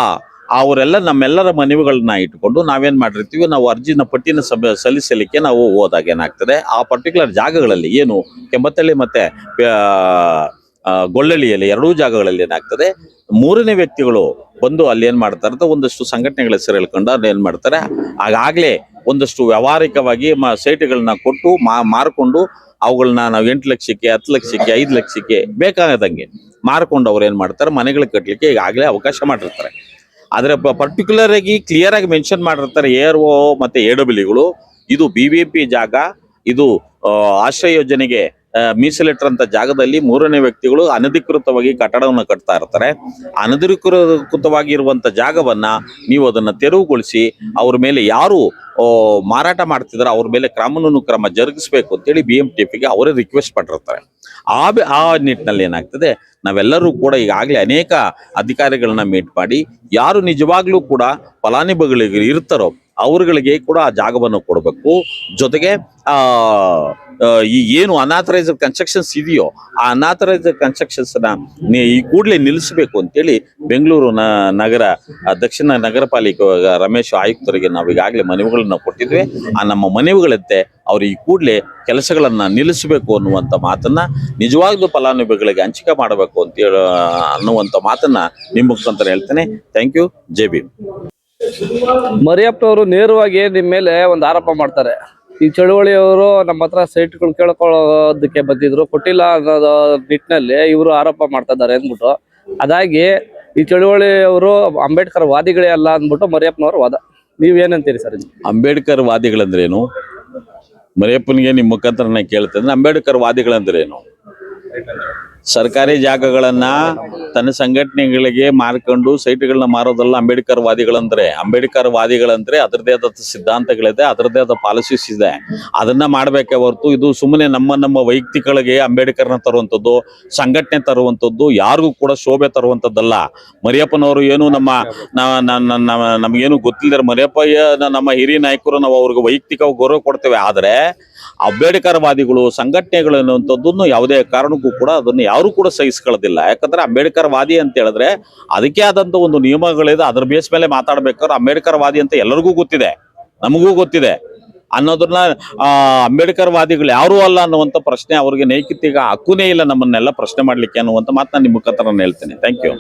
ಅವರೆಲ್ಲ ನಮ್ಮೆಲ್ಲರ ಮನವಿಗಳನ್ನ ಇಟ್ಕೊಂಡು ನಾವೇನ್ ಮಾಡಿರ್ತೀವಿ, ನಾವು ಅರ್ಜಿನ ಪಟ್ಟಿನ ಸಭೆ ಸಲ್ಲಿಸಲಿಕ್ಕೆ ನಾವು ಹೋದಾಗ ಏನಾಗ್ತದೆ, ಆ ಪರ್ಟಿಕ್ಯುಲರ್ ಜಾಗಗಳಲ್ಲಿ ಏನು ಕೆಂಬತ್ತಳ್ಳಿ ಮತ್ತೆ ಗೊಳ್ಳಳಿಯಲ್ಲಿ ಎರಡೂ ಜಾಗಗಳಲ್ಲಿ ಏನಾಗ್ತದೆ, ಮೂರನೇ ವ್ಯಕ್ತಿಗಳು ಬಂದು ಅಲ್ಲಿ ಏನು ಮಾಡ್ತಾರಂತ ಒಂದಷ್ಟು ಸಂಘಟನೆಗಳ ಹೆಸರು ಹೇಳ್ಕೊಂಡು ಏನ್ ಮಾಡ್ತಾರೆ, ಆಗಾಗ್ಲೇ ಒಂದಷ್ಟು ವ್ಯಾವಹಾರಿಕವಾಗಿ ಮ, ಸೈಟ್ಗಳನ್ನ ಕೊಟ್ಟು ಮಾ, ಮಾರ್ಕೊಂಡು ಅವುಗಳನ್ನ ನಾವು ಎಂಟು ಲಕ್ಷಕ್ಕೆ, ಹತ್ತು ಲಕ್ಷಕ್ಕೆ, ಐದು ಲಕ್ಷಕ್ಕೆ ಬೇಕಾದಂಗೆ ಮಾರ್ಕೊಂಡು ಅವ್ರು ಏನು ಮಾಡ್ತಾರೆ, ಮನೆಗಳು ಕಟ್ಟಲಿಕ್ಕೆ ಈಗಾಗಲೇ ಅವಕಾಶ ಮಾಡಿರ್ತಾರೆ. ಆದ್ರೆ ಪರ್ಟಿಕ್ಯುಲರ್ ಆಗಿ ಕ್ಲಿಯರ್ ಆಗಿ ಮೆನ್ಷನ್ ಮಾಡಿರ್ತಾರೆ ಏರ್ ಓ ಮತ್ತೆ ಎ ಡಬ್ಲ್ಯೂಗಳು ಇದು ಬಿ ಬಿ ಪಿ ಜಾಗ, ಇದು ಆಶ್ರಯ ಯೋಜನೆಗೆ ಮೀಸಲಿಟ್ಟಂತ ಜಾಗದಲ್ಲಿ ಮೂರನೇ ವ್ಯಕ್ತಿಗಳು ಅನಧಿಕೃತವಾಗಿ ಕಟ್ಟಡವನ್ನು ಕಟ್ತಾ ಇರ್ತಾರೆ. ಅನಧಿಕೃತವಾಗಿರುವಂತ ಜಾಗವನ್ನ ನೀವು ಅದನ್ನ ತೆರವುಗೊಳಿಸಿ ಅವ್ರ ಮೇಲೆ ಯಾರು ಮಾರಾಟ ಮಾಡ್ತಿದಾರೆ ಅವ್ರ ಮೇಲೆ ಕ್ರಮನೂ ಕ್ರಮ ಜರುಗಿಸ್ಬೇಕು ಅಂತೇಳಿ ಬಿ ಎಂ ಟಿ ಪಿಗೆ ಅವರೇ ರಿಕ್ವೆಸ್ಟ್ ಮಾಡಿರ್ತಾರೆ ಆ ಆ ನಿಟ್ಟಿನಲ್ಲಿ ಏನಾಗ್ತದೆ, ನಾವೆಲ್ಲರೂ ಕೂಡ ಈಗಾಗಲೇ ಅನೇಕ ಅಧಿಕಾರಿಗಳನ್ನ ಮೀಟ್ ಮಾಡಿ, ಯಾರು ನಿಜವಾಗ್ಲೂ ಕೂಡ ಫಲಾನುಭವಿಗಳಿಗೆ ಇರ್ತಾರೋ ಅವ್ರಗಳಿಗೆ ಕೂಡ ಆ ಜಾಗವನ್ನು ಕೊಡಬೇಕು. ಜೊತೆಗೆ, ಆ ಈ ಏನು ಅನಾಥರೈಸ್ಡ್ ಕನ್ಸ್ಟ್ರಕ್ಷನ್ಸ್ ಇದೆಯೋ, ಆ ಅನಾಥರೈಸ್ಡ್ ಕನ್ಸ್ಟ್ರಕ್ಷನ್ಸ್ನ ಈ ಕೂಡಲೇ ನಿಲ್ಲಿಸಬೇಕು ಅಂತೇಳಿ ಬೆಂಗಳೂರು ನಗರ ದಕ್ಷಿಣ ನಗರ ಪಾಲಿಕೆ ರಮೇಶ್ ಆಯುಕ್ತರಿಗೆ ನಾವು ಈಗಾಗಲೇ ಮನವಿಗಳನ್ನು ಕೊಟ್ಟಿದ್ವಿ. ಆ, ನಮ್ಮ ಮನವಿಗಳಂತೆ ಅವರು ಈ ಕೂಡಲೇ ಕೆಲಸಗಳನ್ನ ನಿಲ್ಲಿಸಬೇಕು ಅನ್ನುವಂಥ ಮಾತನ್ನ, ನಿಜವಾಗ್ಲೂ ಫಲಾನುಭವಿಗಳಿಗೆ ಹಂಚಿಕೆ ಮಾಡಬೇಕು ಅಂತ ಹೇಳ ಅನ್ನುವಂಥ ಮಾತನ್ನ ನಿಮ್ಮ ಮುಖಾಂತರ ಹೇಳ್ತೇನೆ. ಥ್ಯಾಂಕ್ ಯು ಜೆ ಬಿ ಮರಿಯಪ್ಪನವರು ನೇರವಾಗಿ ನಿಮ್ಮ ಮೇಲೆ ಒಂದು ಆರೋಪ ಮಾಡ್ತಾರೆ. ಈ ಚಳುವಳಿಯವರು ನಮ್ಮ ಹತ್ರ ಸೈಟ್ಗಳು ಕೇಳ್ಕೊಳ್ಳೋದಕ್ಕೆ ಬಂದಿದ್ರು, ಕೊಟ್ಟಿಲ್ಲ ಅನ್ನೋದು ನಿಟ್ಟಿನಲ್ಲಿ ಇವರು ಆರೋಪ ಮಾಡ್ತಾ ಇದ್ದಾರೆ ಅಂದ್ಬಿಟ್ಟು. ಅದಾಗಿ ಈ ಚಳುವಳಿಯವರು ಅಂಬೇಡ್ಕರ್ ವಾದಿಗಳೇ ಅಲ್ಲ ಅಂದ್ಬಿಟ್ಟು ಮರಿಯಪ್ಪನವರು ವಾದ. ನೀವೇನಂತೀರಿ ಸರ್ ಅಂಬೇಡ್ಕರ್ ವಾದಿಗಳಂದ್ರೇನು? ಮರಿಯಪ್ಪನಿಗೆ ನಿಮ್ಮ ಮುಖಾಂತರ ನಾನು ಕೇಳ್ತೇನೆ, ಅಂಬೇಡ್ಕರ್ ವಾದಿಗಳಂದ್ರೇನು? ಸರ್ಕಾರಿ ಜಾಗಗಳನ್ನ ತನ್ನ ಸಂಘಟನೆಗಳಿಗೆ ಮಾರ್ಕೊಂಡು ಸೈಟ್ಗಳನ್ನ ಮಾರೋದಲ್ಲ ಅಂಬೇಡ್ಕರ್ ವಾದಿಗಳಂದ್ರೆ. ಅಂಬೇಡ್ಕರ್ ವಾದಿಗಳಂದ್ರೆ ಅದರದೇ ಆದ ಸಿದ್ಧಾಂತಗಳಿದೆ ಅದರದೇ ಆದ ಪಾಲಿಸೀಸ್ ಇದೆ. ಅದನ್ನ ಮಾಡ್ಬೇಕೆ ಹೊರತು ಇದು ಸುಮ್ಮನೆ ನಮ್ಮ ನಮ್ಮ ವೈಯಕ್ತಿಕಗಳಿಗೆ ಅಂಬೇಡ್ಕರ್ನ ತರುವಂಥದ್ದು, ಸಂಘಟನೆ ತರುವಂಥದ್ದು, ಯಾರಿಗೂ ಕೂಡ ಶೋಭೆ ತರುವಂಥದ್ದಲ್ಲ. ಮರಿಯಪ್ಪನವರು ಏನು ನಮ್ಮ ನಮಗೇನು ಗೊತ್ತಿಲ್ಲದ ಮರಿಯಪ್ಪ ನಮ್ಮ ಹಿರಿಯ ನಾಯಕರು ನಾವು ಅವ್ರಿಗೆ ವೈಯಕ್ತಿಕ ಗೌರವ ಕೊಡ್ತೇವೆ. ಆದರೆ ಅಂಬೇಡ್ಕರ್ ವಾದಿಗಳು ಸಂಘಟನೆಗಳು ಅನ್ನುವಂಥದ್ದನ್ನು ಯಾವುದೇ ಕಾರಣಕ್ಕೂ ಕೂಡ ಅದನ್ನು ಯಾರು ಕೂಡ ಸಹಿಸ್ಕೊಳ್ಳೋದಿಲ್ಲ. ಯಾಕಂದ್ರೆ ಅಂಬೇಡ್ಕರ್ ವಾದಿ ಅಂತ ಹೇಳಿದ್ರೆ ಅದಕ್ಕೆ ಆದಂಥ ಒಂದು ನಿಯಮಗಳಿದೆ, ಅದ್ರ ಬೇಸ್ ಮೇಲೆ ಮಾತಾಡ್ಬೇಕಾದ್ರೆ ಅಂಬೇಡ್ಕರ್ ವಾದಿ ಅಂತ ಎಲ್ಲರಿಗೂ ಗೊತ್ತಿದೆ, ನಮಗೂ ಗೊತ್ತಿದೆ. ಅನ್ನೋದನ್ನ ಅಂಬೇಡ್ಕರ್ ವಾದಿಗಳು ಯಾರು ಅಲ್ಲ ಅನ್ನುವಂಥ ಪ್ರಶ್ನೆ ಅವ್ರಿಗೆ ನೈತಿಕ ಹಕ್ಕುನೇ ಇಲ್ಲ ನಮ್ಮನ್ನೆಲ್ಲ ಪ್ರಶ್ನೆ ಮಾಡ್ಲಿಕ್ಕೆ ಅನ್ನುವಂಥ ನಾನು ನಿಮ್ಮ ಮುಖಾಂತರ ನಾನು ಹೇಳ್ತೇನೆ. Thank you